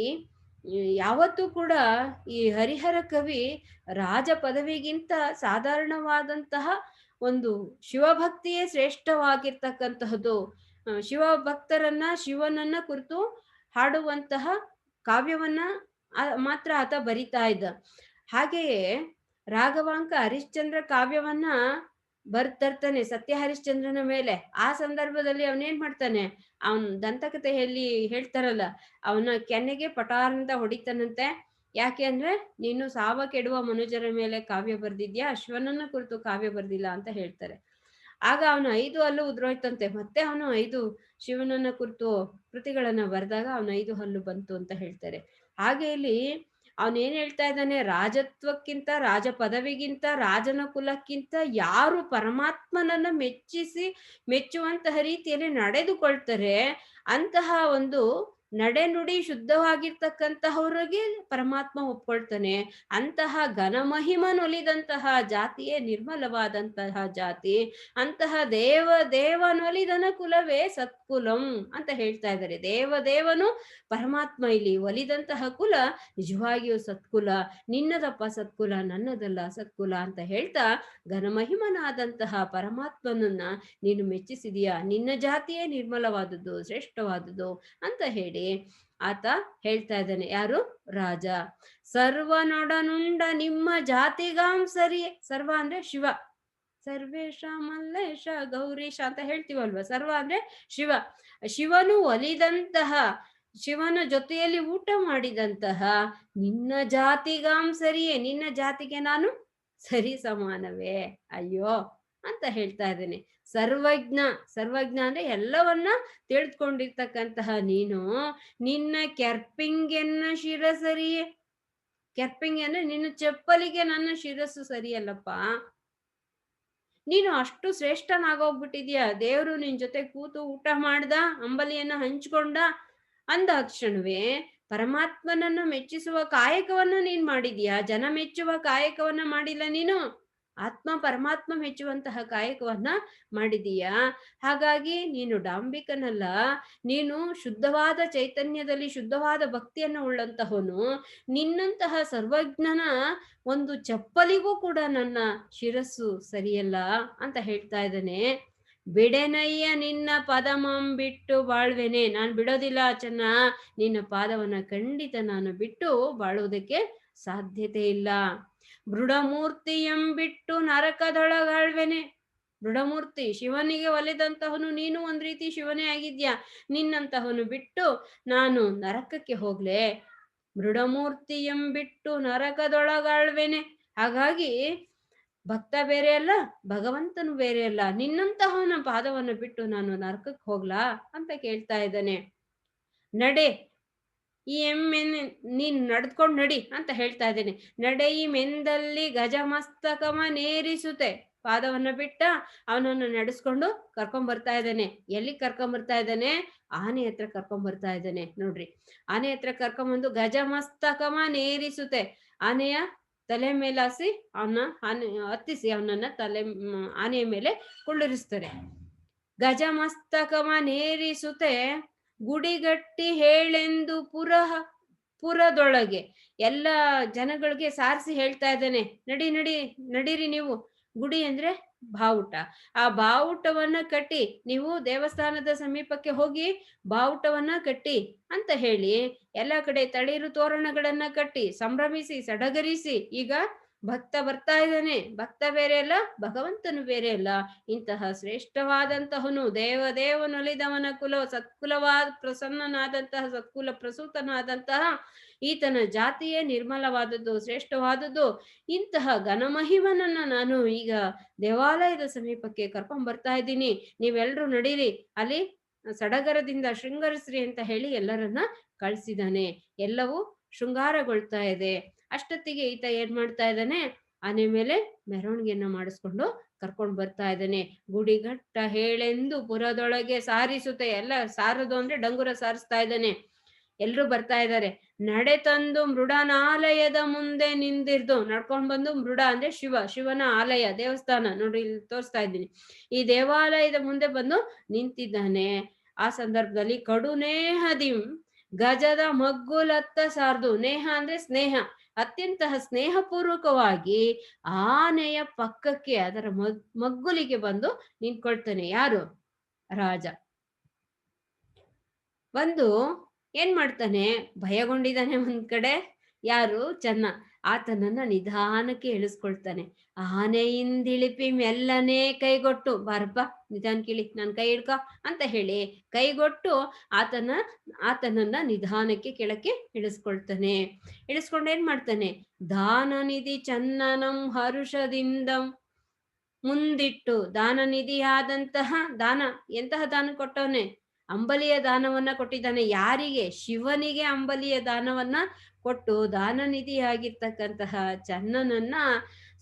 ಯಾವತ್ತೂ ಕೂಡ ಈ ಹರಿಹರ ಕವಿ ರಾಜ ಪದವಿಗಿಂತ ಸಾಧಾರಣವಾದಂತಹ ಒಂದು ಶಿವಭಕ್ತಿಯೇ ಶ್ರೇಷ್ಠವಾಗಿರ್ತಕ್ಕಂತಹದ್ದು. ಶಿವಭಕ್ತರನ್ನ, ಶಿವನನ್ನ ಕುರಿತು ಹಾಡುವಂತಹ ಕಾವ್ಯವನ್ನ ಮಾತ್ರ ಆತ ಬರಿತಾ ಇದ್ದ. ಹಾಗೆಯೇ ರಾಘವಾಂಕ ಹರಿಶ್ಚಂದ್ರ ಕಾವ್ಯವನ್ನ ಬರ್ತರ್ತಾನೆ ಸತ್ಯ ಹರಿಶ್ಚಂದ್ರನ ಮೇಲೆ. ಆ ಸಂದರ್ಭದಲ್ಲಿ ಅವನೇನ್ ಮಾಡ್ತಾನೆ? ಅವನ್ ದಂತಕಥೆಯಲ್ಲಿ ಹೇಳ್ತಾರಲ್ಲ, ಅವನ ಕೆನ್ನೆಗೆ ಪಟಾರದಿಂದ ಅಂತ ಹೊಡಿತಾನಂತೆ. ಯಾಕೆ ಅಂದ್ರೆ, ನೀನು ಸಾವ ಕೆಡುವ ಮನುಜರ ಮೇಲೆ ಕಾವ್ಯ ಬರ್ದಿದ್ಯಾ? ಅಶ್ವನನ್ನ ಕುರಿತು ಕಾವ್ಯ ಬರ್ದಿಲ್ಲ ಅಂತ ಹೇಳ್ತಾರೆ. ಆಗ ಅವನು ಐದು ಹಲ್ಲು ಉದ್ರೋಯ್ತಂತೆ. ಮತ್ತೆ ಅವನು ಐದು ಶಿವನನ್ನ ಕುರಿತು ಕೃತಿಗಳನ್ನ ಬರೆದಾಗ ಅವನ ಐದು ಹಲ್ಲು ಬಂತು ಅಂತ ಹೇಳ್ತಾರೆ. ಹಾಗೆ ಇಲ್ಲಿ ಅವನೇನ್ ಹೇಳ್ತಾ ಇದ್ದಾನೆ? ರಾಜತ್ವಕ್ಕಿಂತ ರಾಜ ಪದವಿಗಿಂತ ರಾಜನ ಕುಲಕ್ಕಿಂತ ಯಾರು ಪರಮಾತ್ಮನನ್ನ ಮೆಚ್ಚಿಸಿ, ಮೆಚ್ಚುವಂತಹ ರೀತಿಯಲ್ಲಿ ನಡೆದುಕೊಳ್ತಾರೆ, ಅಂತಹ ಒಂದು ನಡೆನುಡಿ ಶುದ್ಧವಾಗಿರ್ತಕ್ಕಂತಹವ್ರಿಗೆ ಪರಮಾತ್ಮ ಒಪ್ಕೊಳ್ತಾನೆ. ಅಂತಹ ಘನಮಹಿಮನೊಲಿದಂತಹ ಜಾತಿಯೇ ನಿರ್ಮಲವಾದಂತಹ ಜಾತಿ. ಅಂತಹ ದೇವ ದೇವನೊಲಿದನ ಕುಲವೇ ಸತ್ಕುಲಂ ಅಂತ ಹೇಳ್ತಾ ಇದ್ದಾರೆ. ದೇವ ದೇವನು ಪರಮಾತ್ಮ ಇಲ್ಲಿ ಒಲಿದಂತಹ ಕುಲ ನಿಜವಾಗಿಯೂ ಸತ್ಕುಲ. ನಿನ್ನದಪ್ಪ ಸತ್ಕುಲ, ನನ್ನದಲ್ಲ ಸತ್ಕುಲ ಅಂತ ಹೇಳ್ತಾ ಘನಮಹಿಮನಾದಂತಹ ಪರಮಾತ್ಮನನ್ನ ನೀನು ಮೆಚ್ಚಿಸಿದೀಯಾ? ನಿನ್ನ ಜಾತಿಯೇ ನಿರ್ಮಲವಾದದ್ದು, ಶ್ರೇಷ್ಠವಾದದ್ದು ಅಂತ ಹೇಳಿ. ಆತ ಹೇಳ್ತಾ ಇದ್ದಾನೆ, ಯಾರು? ರಾಜ. ಸರ್ವನೊಡನುಂಡ ನಿಮ್ಮ ಜಾತಿಗಾಂ ಸರಿ, ಸರ್ವ ಅಂದ್ರೆ ಶಿವ. ಸರ್ವೇಶ ಮಲ್ಲೇಶ ಗೌರೀಶ ಅಂತ ಹೇಳ್ತೀವಲ್ವ? ಸರ್ವ ಅಂದ್ರೆ ಶಿವ. ಶಿವನು ಒಲಿದಂತಹ, ಶಿವನ ಜೊತೆಯಲ್ಲಿ ಊಟ ಮಾಡಿದಂತಹ, ನಿನ್ನ ಜಾತಿಗಾಂ ಸರಿಯೇ, ನಿನ್ನ ಜಾತಿಗೆ ನಾನು ಸರಿ ಸಮಾನವೇ. ಅಯ್ಯೋ, ಅಂತ ಹೇಳ್ತಾ ಇದ್ದೇನೆ. ಸರ್ವಜ್ಞ ಸರ್ವಜ್ಞ ಅಂದ್ರೆ ಎಲ್ಲವನ್ನ ತಿಳಿದುಕೊಂಡಿರ್ತಕ್ಕಂತಹ ನೀನು. ನಿನ್ನ ಕೆರ್ಪಿಂಗೆನ್ನ ಶಿರ ಸರಿಯೇ ಕೆರ್ಪಿಂಗ್ ಅಂದ್ರೆ ನಿನ್ನ ಚಪ್ಪಲಿಗೆ ನನ್ನ ಶಿರಸ್ಸು ಸರಿಯಲ್ಲಪ್ಪ. ನೀನು ಅಷ್ಟು ಶ್ರೇಷ್ಠನಾಗೋಗ್ಬಿಟ್ಟಿದ್ಯಾ? ದೇವ್ರು ನಿನ್ ಜೊತೆ ಕೂತು ಊಟ ಮಾಡ್ದ, ಅಂಬಲಿಯನ್ನ ಹಂಚ್ಕೊಂಡ ಅಂದ ತಕ್ಷಣವೇ ಪರಮಾತ್ಮನನ್ನು ಮೆಚ್ಚಿಸುವ ಕಾಯಕವನ್ನ ನೀನ್ ಮಾಡಿದ್ಯಾ? ಜನ ಮೆಚ್ಚುವ ಕಾಯಕವನ್ನ ಮಾಡಿಲ್ಲ ನೀನು? ಆತ್ಮ ಪರಮಾತ್ಮ ಮೆಚ್ಚುವಂತಹ ಕಾಯಕವನ್ನ ಮಾಡಿದೀಯಾ? ಹಾಗಾಗಿ ನೀನು ಡಾಂಬಿಕನಲ್ಲ, ನೀನು ಶುದ್ಧವಾದ ಚೈತನ್ಯದಲ್ಲಿ ಶುದ್ಧವಾದ ಭಕ್ತಿಯನ್ನು ಉಳ್ಳಂತಹವನು. ನಿನ್ನಂತಹ ಸರ್ವಜ್ಞನ ಒಂದು ಚಪ್ಪಲಿಗೂ ಕೂಡ ನನ್ನ ಶಿರಸ್ಸು ಸರಿಯಲ್ಲ ಅಂತ ಹೇಳ್ತಾ ಇದ್ದಾನೆ. ಬಿಡೆನಯ್ಯ, ನಿನ್ನ ಪದಮಂ ಬಿಟ್ಟು ಬಾಳ್ವೆನೆ. ನಾನು ಬಿಡೋದಿಲ್ಲ ಚೆನ್ನ ನಿನ್ನ ಪಾದವನ್ನ ಖಂಡಿತ ನಾನು ಬಿಟ್ಟು ಬಾಳುವುದಕ್ಕೆ ಸಾಧ್ಯತೆ ಇಲ್ಲ. ಮೃಡಮೂರ್ತಿಯಂ ಬಿಟ್ಟು ನರಕದೊಳಗಾಳ್ವೆನೆ. ಮೃಡಮೂರ್ತಿ, ಶಿವನಿಗೆ ಒಲಿದಂತಹನು ನೀನು ಒಂದ್ ರೀತಿ ಶಿವನೇ ಆಗಿದ್ಯಾ? ನಿನ್ನಂತಹನು ಬಿಟ್ಟು ನಾನು ನರಕಕ್ಕೆ ಹೋಗ್ಲೆ. ಮೃಡಮೂರ್ತಿಯಂ ಬಿಟ್ಟು ನರಕದೊಳಗಾಳ್ವೆನೆ. ಹಾಗಾಗಿ ಭಕ್ತ ಬೇರೆ ಅಲ್ಲ, ಭಗವಂತನು ಬೇರೆ ಅಲ್ಲ. ನಿನ್ನಂತಹವನ ಪಾದವನ್ನು ಬಿಟ್ಟು ನಾನು ನರಕಕ್ಕೆ ಹೋಗ್ಲಾ ಅಂತ ಕೇಳ್ತಾ ಇದ್ದಾನೆ. ನಡೆ ಈ ಎಮ್ಮೆ ನೀನ್ ನಡ್ಕೊಂಡ್ ನಡಿ ಅಂತ ಹೇಳ್ತಾ ಇದ್ದೇನೆ. ನಡೆಯಿ ಮೆಂದಲ್ಲಿ ಗಜಮಸ್ತಕಮ ನೇರಿಸುತ್ತೆ ಪಾದವನ್ನ ಬಿಟ್ಟ ಅವನನ್ನು ನಡೆಸ್ಕೊಂಡು ಕರ್ಕೊಂಡ್ ಬರ್ತಾ ಇದ್ದಾನೆ. ಎಲ್ಲಿ ಕರ್ಕೊಂಡ್ ಬರ್ತಾ ಇದ್ದಾನೆ? ಆನೆ ಹತ್ರ ಕರ್ಕೊಂಡ್ ಬರ್ತಾ ಇದ್ದಾನೆ. ನೋಡ್ರಿ. ಆನೆ ಹತ್ರ ಕರ್ಕೊಂಬಂದು ಗಜಮಸ್ತಕಮ ನೇರಿಸುತ್ತೆ ಆನೆಯ ತಲೆ ಮೇಲಾಸಿ ಅವನ ಆನೆ, ಹತ್ತಿಸಿ ಅವನನ್ನ ತಲೆ, ಆನೆಯ ಮೇಲೆ ಕುಳ್ಳಿರಿಸ್ತಾರೆ. ಗಜಮಸ್ತಕಮ ನೇರಿಸುತ್ತೆ ಗುಡಿಗಟ್ಟಿ ಹೇಳೆಂದು ಪುರಹ ಪುರದೊಳಗೆ ಎಲ್ಲ ಜನಗಳಿಗೆ ಸಾರಿಸಿ ಹೇಳ್ತಾ ಇದ್ದಾನೆ. ನಡಿ ನಡಿ, ನಡೀರಿ ನೀವು. ಗುಡಿ ಅಂದ್ರೆ ಬಾವುಟ. ಆ ಬಾವುಟವನ್ನ ಕಟ್ಟಿ, ನೀವು ದೇವಸ್ಥಾನದ ಸಮೀಪಕ್ಕೆ ಹೋಗಿ ಬಾವುಟವನ್ನ ಕಟ್ಟಿ ಅಂತ ಹೇಳಿ, ಎಲ್ಲ ಕಡೆ ತಳಿರು ತೋರಣಗಳನ್ನ ಕಟ್ಟಿ, ಸಂಭ್ರಮಿಸಿ, ಸಡಗರಿಸಿ, ಈಗ ಭಕ್ತ ಬರ್ತಾ ಇದ್ದಾನೆ. ಭಕ್ತ ಬೇರೆ ಅಲ್ಲ, ಭಗವಂತನು ಬೇರೆ ಅಲ್ಲ. ಇಂತಹ ಶ್ರೇಷ್ಠವಾದಂತಹನು, ದೇವ ದೇವನೊಲಿದವನ ಕುಲ, ಸತ್ಕುಲವಾದ ಪ್ರಸನ್ನನಾದಂತಹ, ಸತ್ಕುಲ ಪ್ರಸೂತನಾದಂತಹ, ಈತನ ಜಾತಿಯೇ ನಿರ್ಮಲವಾದದ್ದು, ಶ್ರೇಷ್ಠವಾದದ್ದು. ಇಂತಹ ಘನಮಹಿಮನನ್ನ ನಾನು ಈಗ ದೇವಾಲಯದ ಸಮೀಪಕ್ಕೆ ಕರ್ಕೊಂಡ್ ಬರ್ತಾ ಇದ್ದೀನಿ. ನೀವೆಲ್ರೂ ನಡೀರಿ. ಅಲ್ಲಿ ಸಡಗರದಿಂದ ಶೃಂಗರಿಸ್ರಿ ಅಂತ ಹೇಳಿ ಎಲ್ಲರನ್ನ ಕಳ್ಸಿದಾನೆ ಎಲ್ಲವೂ ಶೃಂಗಾರಗೊಳ್ತಾ ಇದೆ. ಅಷ್ಟೊತ್ತಿಗೆ ಈತ ಏನ್ ಮಾಡ್ತಾ ಇದ್ದಾನೆ? ಆನೆ ಮೇಲೆ ಮೆರವಣಿಗೆಯನ್ನ ಮಾಡಿಸ್ಕೊಂಡು ಕರ್ಕೊಂಡು ಬರ್ತಾ ಇದ್ದಾನೆ. ಗುಡಿಗಟ್ಟ ಹೇಳೆಂದು ಪುರದೊಳಗೆ ಸಾರಿಸುತ್ತೆ. ಎಲ್ಲ ಸಾರದು ಅಂದ್ರೆ ಡಂಗುರ ಸಾರಿಸ್ತಾ ಇದ್ದಾನೆ. ಎಲ್ರು ಬರ್ತಾ ಇದ್ದಾರೆ. ನಡೆ ತಂದು ಮೃಡನಾಲಯದ ಮುಂದೆ ನಿಂದಿರ್ದು. ನಡ್ಕೊಂಡ್ ಬಂದು ಮೃಡ ಅಂದ್ರೆ ಶಿವ, ಶಿವನ ಆಲಯ, ದೇವಸ್ಥಾನ. ನೋಡಿ ಇಲ್ಲಿ ತೋರಿಸ್ತಾ ಇದ್ದೀನಿ. ಈ ದೇವಾಲಯದ ಮುಂದೆ ಬಂದು ನಿಂತಿದ್ದಾನೆ. ಆ ಸಂದರ್ಭದಲ್ಲಿ ಕಡು ನೇಹದಿಂ ಗಜದ ಮಗ್ಗುಲತ್ತ ಸಾರ್ದು. ನೇಹ ಅಂದ್ರೆ ಸ್ನೇಹ. ಅತ್ಯಂತ ಸ್ನೇಹಪೂರ್ವಕವಾಗಿ ಆನೆಯ ಪಕ್ಕಕ್ಕೆ ಅದರ ಮಗ್, ಮಗ್ಗುಲಿಗೆ ಬಂದು ನಿಂತ್ಕೊಳ್ತಾನೆ. ಯಾರು? ರಾಜ. ಬಂದು ಏನ್ ಮಾಡ್ತಾನೆ? ಭಯಗೊಂಡಿದ್ದಾನೆ ಒಂದ್ ಕಡೆ. ಯಾರು? ಚೆನ್ನ. ಆತನನ್ನ ನಿಧಾನಕ್ಕೆ ಇಳಿಸ್ಕೊಳ್ತಾನೆ ಆನೆಯಿಂದಿಳಿಪಿ ಮೆಲ್ಲನೆ ಕೈಗೊಟ್ಟು, ಬಾರಪ್ಪ, ನಿಧಾನ ಕೇಳಿ, ನನ್ ಕೈ ಹಿಡ್ಕ ಅಂತ ಹೇಳಿ ಕೈಗೊಟ್ಟು ಆತನ, ಆತನನ್ನ ನಿಧಾನಕ್ಕೆ ಕೆಳಕ್ಕೆ ಇಳಿಸ್ಕೊಳ್ತಾನೆ ಇಳಿಸ್ಕೊಂಡು ಏನ್ ಮಾಡ್ತಾನೆ? ದಾನ ನಿಧಿ ಚನ್ನನಂ ಹರುಷದಿಂದಂ ಮುಂದಿಟ್ಟು, ದಾನ ನಿಧಿಯಾದಂತಹ ದಾನ, ಎಂತಹ ದಾನ ಕೊಟ್ಟವನೆ? ಅಂಬಲಿಯ ದಾನವನ್ನ ಕೊಟ್ಟಿದ್ದಾನೆ. ಯಾರಿಗೆ? ಶಿವನಿಗೆ ಅಂಬಲಿಯ ದಾನವನ್ನ ಕೊಟ್ಟು ದಾನ ನಿಧಿಯಾಗಿರ್ತಕ್ಕಂತಹ ಚನ್ನನನ್ನ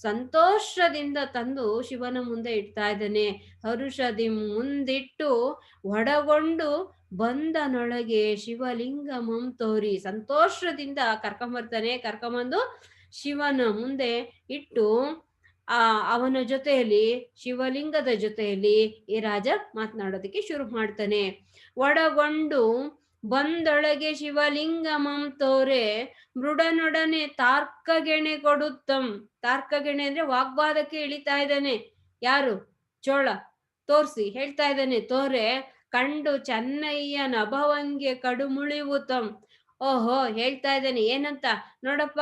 ಸಂತೋಷದಿಂದ ತಂದು ಶಿವನ ಮುಂದೆ ಇಡ್ತಾ ಇದ್ದಾನೆ. ಹರುಷದಿ ಮುಂದಿಟ್ಟು ಒಡಗೊಂಡು ಬಂದನೊಳಗೆ ಶಿವಲಿಂಗ ತೋರಿ ಸಂತೋಷದಿಂದ ಕರ್ಕೊಂಬರ್ತಾನೆ. ಕರ್ಕೊಂಬಂದು ಶಿವನ ಮುಂದೆ ಇಟ್ಟು ಆ ಅವನ ಜೊತೆಯಲ್ಲಿ, ಶಿವಲಿಂಗದ ಜೊತೆಯಲ್ಲಿ ಈ ರಾಜ ಮಾತನಾಡೋದಕ್ಕೆ ಶುರು ಮಾಡ್ತಾನೆ. ಒಡಗೊಂಡು ಬಂದೊಳಗೆ ಶಿವಲಿಂಗಮಂ ತೋರೆ ಮೃಡನೊಡನೆ ತಾರ್ಕಗೆಣೆ ಕೊಡುತ್ತಂ. ತಾರ್ಕಗೆಣೆ ಅಂದ್ರೆ ವಾಗ್ವಾದಕ್ಕೆ ಇಳಿತಾ ಇದ್ದಾನೆ. ಯಾರು? ಚೋಳ. ತೋರ್ಸಿ, ಹೇಳ್ತಾ ಇದ್ದಾನೆ, ತೋರೆ, ಕಂಡು ಚೆನ್ನಯ್ಯನ ಅಭವಂಗೆ ಕಡುಮುಳಿವುತಂ. ಓಹೋ, ಹೇಳ್ತಾ ಇದ್ದಾನೆ, ಏನಂತ? ನೋಡಪ್ಪ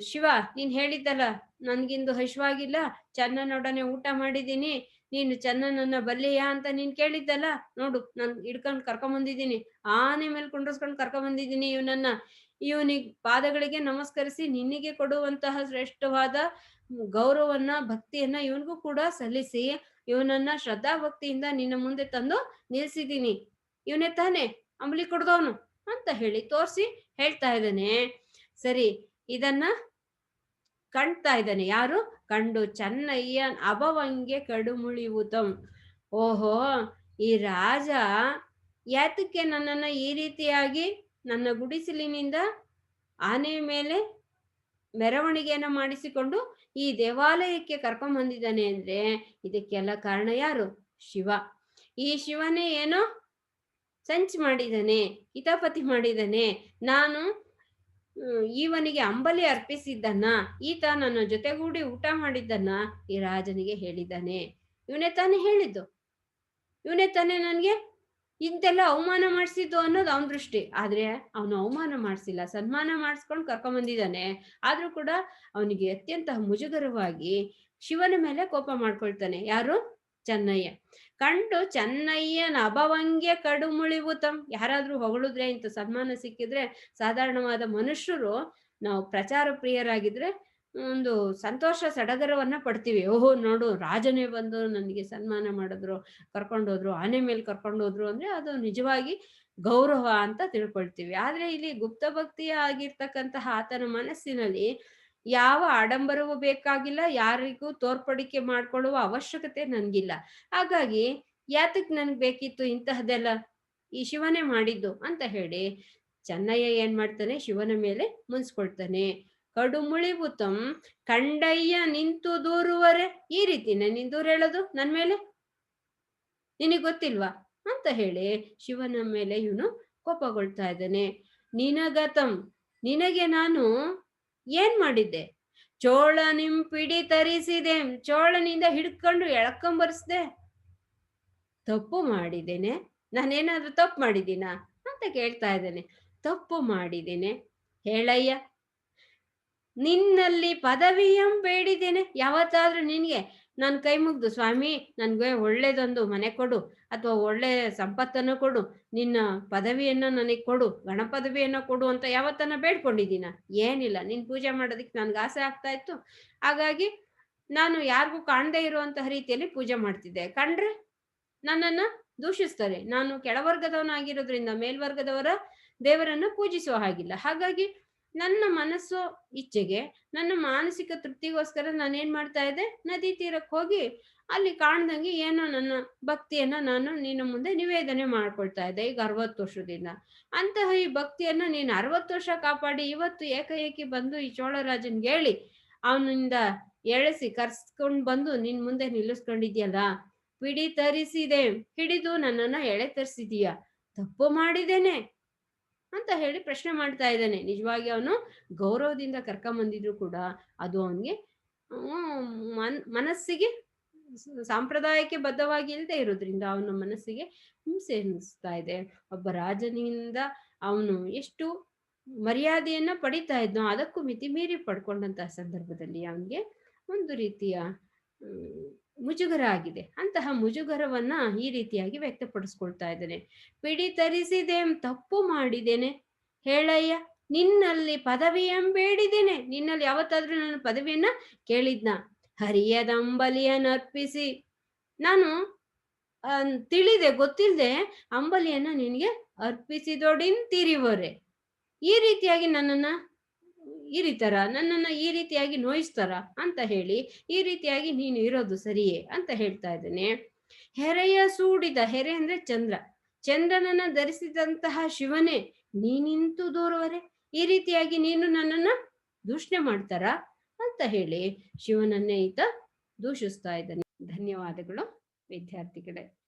ಶಿವ, ನೀನ್ ಹೇಳಿದ್ದಲ್ಲ, ನನ್ಗಿಂದು ಹಶ್ವಾಗಿಲ್ಲ, ಚನ್ನನೊಡನೆ ಊಟ ಮಾಡಿದೀನಿ ನೀನು ಚನ್ನನನ್ನ ಬಲ್ಲಿಯಾ ಅಂತ ನೀನ್ ಕೇಳಿದ್ದಲ್ಲ? ನೋಡು, ನಾನು ಹಿಡ್ಕೊಂಡು ಕರ್ಕೊಂಡ್ ಬಂದಿದ್ದೀನಿ ಆನೆ ಮೇಲೆ ಕುಂಡ್ರಸ್ಕೊಂಡು ಕರ್ಕೊಂಬಂದಿದ್ದೀನಿ ಇವನನ್ನ. ಇವನಿಗೆ ಪಾದಗಳಿಗೆ ನಮಸ್ಕರಿಸಿ ನಿನಗೆ ಕೊಡುವಂತಹ ಶ್ರೇಷ್ಠವಾದ ಗೌರವನ್ನ, ಭಕ್ತಿಯನ್ನ ಇವನಿಗೂ ಕೂಡ ಸಲ್ಲಿಸಿ, ಇವನನ್ನ ಶ್ರದ್ಧಾ ಭಕ್ತಿಯಿಂದ ನಿನ್ನ ಮುಂದೆ ತಂದು ನಿಲ್ಸಿದ್ದೀನಿ. ಇವನೇ ತಾನೆ ಅಂಬಲಿ ಕೊಡ್ದವನು ಅಂತ ಹೇಳಿ ತೋರಿಸಿ ಹೇಳ್ತಾ ಇದ್ದಾನೆ. ಸರಿ, ಇದನ್ನ ಕಾಣ್ತಾ ಇದ್ದಾನೆ. ಯಾರು? ಕಂಡು ಚೆನ್ನಯ್ಯ ಅಭವಂಗೆ ಕಡುಮುಳಿವುತಂ ಓಹೋ, ಈ ರಾಜ ಯಾತಕ್ಕೆ ನನ್ನನ್ನು ಈ ರೀತಿಯಾಗಿ ನನ್ನ ಗುಡಿಸಲಿನಿಂದ ಆನೆ ಮೇಲೆ ಮೆರವಣಿಗೆಯನ್ನು ಮಾಡಿಸಿಕೊಂಡು ಈ ದೇವಾಲಯಕ್ಕೆ ಕರ್ಕೊಂಡ್ ಬಂದಿದ್ದಾನೆ ಅಂದ್ರೆ ಇದಕ್ಕೆಲ್ಲ ಕಾರಣ ಯಾರು? ಶಿವ. ಈ ಶಿವನೇ ಏನೋ ಸಂಚ್ ಮಾಡಿದ್ದಾನೆ, ಹಿತಾಪತಿ ಮಾಡಿದ್ದಾನೆ. ನಾನು ಇವನಿಗೆ ಅಂಬಲಿ ಅರ್ಪಿಸಿದ್ದನ್ನ, ಈತ ನನ್ನ ಜೊತೆಗೂಡಿ ಊಟ ಮಾಡಿದ್ದನ್ನ ಈ ರಾಜನಿಗೆ ಹೇಳಿದ್ದಾನೆ. ಇವನೇ ತಾನೇ ಹೇಳಿದ್ದು. ಇವನೇ ತಾನೇ ನನ್ಗೆ ಇಂತೆಲ್ಲ ಅವಮಾನ ಮಾಡಿಸಿದ್ದು ಅನ್ನೋದು ಅವನ ದೃಷ್ಟಿ. ಆದ್ರೆ ಅವನು ಅವಮಾನ ಮಾಡಿಸಿಲ್ಲ, ಸನ್ಮಾನ ಮಾಡಿಸ್ಕೊಂಡು ಕರ್ಕೊಂಡ್ ಬಂದಿದ್ದಾನೆ. ಆದ್ರೂ ಕೂಡ ಅವನಿಗೆ ಅತ್ಯಂತ ಮುಜುಗರವಾಗಿ ಶಿವನ ಮೇಲೆ ಕೋಪ ಮಾಡ್ಕೊಳ್ತಾನೆ. ಯಾರು? ಚೆನ್ನಯ್ಯ. ಕಂಡು ಚೆನ್ನಯ್ಯನ ಮುಳಿವು ಕಡುಮುಳಿವುತಂ. ಯಾರಾದ್ರೂ ಹೊಗಳಿದ್ರೆ, ಇಂಥ ಸನ್ಮಾನ ಸಿಕ್ಕಿದ್ರೆ ಸಾಧಾರಣವಾದ ಮನುಷ್ಯರು ನಾವು ಪ್ರಚಾರ ಪ್ರಿಯರಾಗಿದ್ರೆ ಒಂದು ಸಂತೋಷ ಸಡಗರವನ್ನ ಪಡ್ತೀವಿ. ಓಹೋ, ನೋಡು, ರಾಜನೇ ಬಂದು ನನಗೆ ಸನ್ಮಾನ ಮಾಡಿದ್ರು, ಕರ್ಕೊಂಡೋದ್ರು, ಆನೆ ಮೇಲೆ ಕರ್ಕೊಂಡೋದ್ರು ಅಂದ್ರೆ ಅದು ನಿಜವಾಗಿ ಗೌರವ ಅಂತ ತಿಳ್ಕೊಳ್ತೀವಿ. ಆದ್ರೆ ಇಲ್ಲಿ ಗುಪ್ತ ಭಕ್ತಿಯ ಆಗಿರ್ತಕ್ಕಂತಹ ಆತನ ಮನಸ್ಸಿನಲ್ಲಿ ಯಾವ ಆಡಂಬರವೂ ಬೇಕಾಗಿಲ್ಲ, ಯಾರಿಗೂ ತೋರ್ಪಡಿಕೆ ಮಾಡ್ಕೊಳ್ಳುವ ಅವಶ್ಯಕತೆ ನನ್ಗಿಲ್ಲ. ಹಾಗಾಗಿ ಯಾತಕ್ ನನ್ಗೆ ಬೇಕಿತ್ತು ಇಂತಹದೆಲ್ಲ ಈ ಶಿವನೇ ಮಾಡಿದ್ದು ಅಂತ ಹೇಳಿ ಚೆನ್ನಯ್ಯ ಏನ್ ಮಾಡ್ತಾನೆ, ಶಿವನ ಮೇಲೆ ಮುನ್ಸ್ಕೊಳ್ತಾನೆ. ಕಡು ಮುಳಿಬುತಂ ಕಂಡಯ್ಯ, ನಿಂತು ದೂರುವರೆ, ಈ ರೀತಿ ನೀನ್ ದೂರ ಹೇಳೋದು ನನ್ ಮೇಲೆ? ನಿನಗ್ ಗೊತ್ತಿಲ್ವಾ? ಅಂತ ಹೇಳಿ ಶಿವನ ಮೇಲೆ ಇವನು ಕೋಪಗೊಳ್ತಾ ಇದ್ದಾನೆ. ನಿನಗತಂ, ನಿನಗೆ ನಾನು ಏನ್ ಮಾಡಿದ್ದೆ? ಚೋಳ ನಿಮ್ ಪಿಡಿ ತರಿಸಿದೆ, ಚೋಳನಿಂದ ಹಿಡ್ಕೊಂಡು ಎಳ್ಕೊಂಬರ್ಸ್ದೆ ತಪ್ಪು ಮಾಡಿದ್ದೇನೆ. ನಾನೇನಾದ್ರೂ ತಪ್ಪು ಮಾಡಿದ್ದೀನಾ? ಅಂತ ಕೇಳ್ತಾ ಇದ್ದೇನೆ. ತಪ್ಪು ಮಾಡಿದ್ದೇನೆ. ಹೇಳಯ್ಯ, ನಿನ್ನಲ್ಲಿ ಪದವಿಯಂ ಬೇಡಿದ್ದೇನೆ. ಯಾವತ್ತಾದ್ರೂ ನಿನ್ಗೆ, ನಾನು ಕೈ ಮುಗ್ದು, ಸ್ವಾಮಿ, ನನ್ಗೆ ಒಳ್ಳೇದೊಂದು ಮನೆ ಕೊಡು. ಅಥವಾ ಒಳ್ಳೆ ಸಂಪತ್ತನ್ನು ಕೊಡು, ನಿನ್ನ ಪದವಿಯನ್ನ ನನಗೆ ಕೊಡು ಗಣ ಪದವಿಯನ್ನ ಕೊಡು ಅಂತ ಯಾವತ್ತನ್ನ ಬೇಡ್ಕೊಂಡಿದ್ದೀನ? ಏನಿಲ್ಲ ನಿನ್ನ ಪೂಜೆ ಮಾಡೋದಕ್ಕೆ ನನ್ಗೆ ಆಸೆ ಆಗ್ತಾ ಇತ್ತು. ಹಾಗಾಗಿ ನಾನು ಯಾರಿಗೂ ಕಾಣದೇ ಇರುವಂತಹ ರೀತಿಯಲ್ಲಿ ಪೂಜೆ ಮಾಡ್ತಿದ್ದೆ. ಕಂಡ್ರೆ ನನ್ನನ್ನ ದೂಷಿಸ್ತಾರೆ. ನಾನು ಕೆಳವರ್ಗದವನಾಗಿರೋದ್ರಿಂದ ಮೇಲ್ವರ್ಗದವರ ದೇವರನ್ನ ಪೂಜಿಸುವ ಹಾಗಿಲ್ಲ. ಹಾಗಾಗಿ ನನ್ನ ಮನಸ್ಸು ಇಚ್ಛೆಗೆ, ನನ್ನ ಮಾನಸಿಕ ತೃಪ್ತಿಗೋಸ್ಕರ ನಾನು ಏನ್ ಮಾಡ್ತಾ ಇದ್ದೆ? ನದಿ ತೀರಕ್ಕೆ ಹೋಗಿ ಅಲ್ಲಿ ಕಾಣ್ದಂಗೆ ಏನೋ ನನ್ನ ಭಕ್ತಿಯನ್ನ ನಾನು ನಿನ್ನ ಮುಂದೆ ನಿವೇದನೆ ಮಾಡ್ಕೊಳ್ತಾ ಇದ್ದೆ ಈಗ ಅರವತ್ತು ವರ್ಷದಿಂದ. ಅಂತಹ ಈ ಭಕ್ತಿಯನ್ನ ನೀನು ಅರವತ್ತು ವರ್ಷ ಕಾಪಾಡಿ, ಇವತ್ತು ಏಕಏಕಿ ಬಂದು ಈ ಚೋಳರಾಜನ್ಗೆ ಹೇಳಿ, ಅವನಿಂದ ಎಳೆಸಿ ಕರ್ಸ್ಕೊಂಡ್ ಬಂದು ನಿನ್ ಮುಂದೆ ನಿಲ್ಲಿಸ್ಕೊಂಡಿದ್ಯಲ್ಲ? ಪಿಡಿ ತರಿಸಿದೆ ಹಿಡಿದು ನನ್ನನ್ನ ಎಳೆ ತರಿಸಿದೀಯ ತಪ್ಪು ಮಾಡಿದ್ದೇನೆ. ಅಂತ ಹೇಳಿ ಪ್ರಶ್ನೆ ಮಾಡ್ತಾ ಇದ್ದಾನೆ. ನಿಜವಾಗಿ ಅವನು ಗೌರವದಿಂದ ಕರ್ಕೊಂಬಂದಿದ್ರು ಕೂಡ ಅದು ಅವನಿಗೆ ಮನ್, ಮನಸ್ಸಿಗೆ ಸಾಂಪ್ರದಾಯಕ್ಕೆ ಬದ್ಧವಾಗಿ ಇಲ್ಲದೆ ಇರೋದ್ರಿಂದ ಅವನ ಮನಸ್ಸಿಗೆ ಹಿಂಸೆ ಅನ್ನಿಸ್ತಾ ಇದೆ. ಒಬ್ಬ ರಾಜನಿಂದ ಅವನು ಎಷ್ಟು ಮರ್ಯಾದೆಯನ್ನ ಪಡಿತಾ ಇದ್ನೋ ಅದಕ್ಕೂ ಮಿತಿ ಮೀರಿ ಪಡ್ಕೊಂಡಂತಹ ಸಂದರ್ಭದಲ್ಲಿ ಅವನಿಗೆ ಒಂದು ರೀತಿಯ ಮುಜುಗರ ಆಗಿದೆ ಅಂತಹ ಮುಜುಗರವನ್ನ ಈ ರೀತಿಯಾಗಿ ವ್ಯಕ್ತಪಡಿಸ್ಕೊಳ್ತಾ ಇದ್ದಾನೆ. ಪಿಡಿ ತರಿಸಿದೆ ತಪ್ಪು ಮಾಡಿದ್ದೇನೆ ಹೇಳಯ್ಯ, ನಿನ್ನಲ್ಲಿ ಪದವಿಯಂ ಬೇಡಿದ್ದೇನೆ ನಿನ್ನಲ್ಲಿ ಯಾವತ್ತಾದ್ರೂ ನಾನು ಪದವಿಯನ್ನ ಕೇಳಿದ್ನ. ಹರಿಯದ ಅರ್ಪಿಸಿ ನಾನು ತಿಳಿದೆ ಗೊತ್ತಿಲ್ಲದೆ ಅಂಬಲಿಯನ್ನ ನಿನಗೆ ಅರ್ಪಿಸಿದೊಡಿನ್ ತಿರಿವರೆ ಈ ರೀತಿಯಾಗಿ ನನ್ನನ್ನ ಇರಿತಾರ? ನನ್ನನ್ನ ಈ ರೀತಿಯಾಗಿ ನೋಯಿಸ್ತಾರ? ಅಂತ ಹೇಳಿ, ಈ ರೀತಿಯಾಗಿ ನೀನು ಇರೋದು ಸರಿಯೇ? ಅಂತ ಹೇಳ್ತಾ ಇದ್ದೇನೆ. ಹೆರೆಯ ಸೂಡಿದ, ಹೆರೆ ಅಂದ್ರೆ ಚಂದ್ರ. ಚಂದ್ರನನ್ನ ಧರಿಸಿದಂತಹ ಶಿವನೇ, ನೀನಿಂತು ದೂರವರೆ? ಈ ರೀತಿಯಾಗಿ ನೀನು ನನ್ನನ್ನ ದೂಷಣೆ ಮಾಡ್ತಾರ? ಅಂತ ಹೇಳಿ ಶಿವನನ್ನೇ ಈತ ದೂಷಿಸ್ತಾ ಇದ್ದಾನೆ. ಧನ್ಯವಾದಗಳು ವಿದ್ಯಾರ್ಥಿಗಳೇ.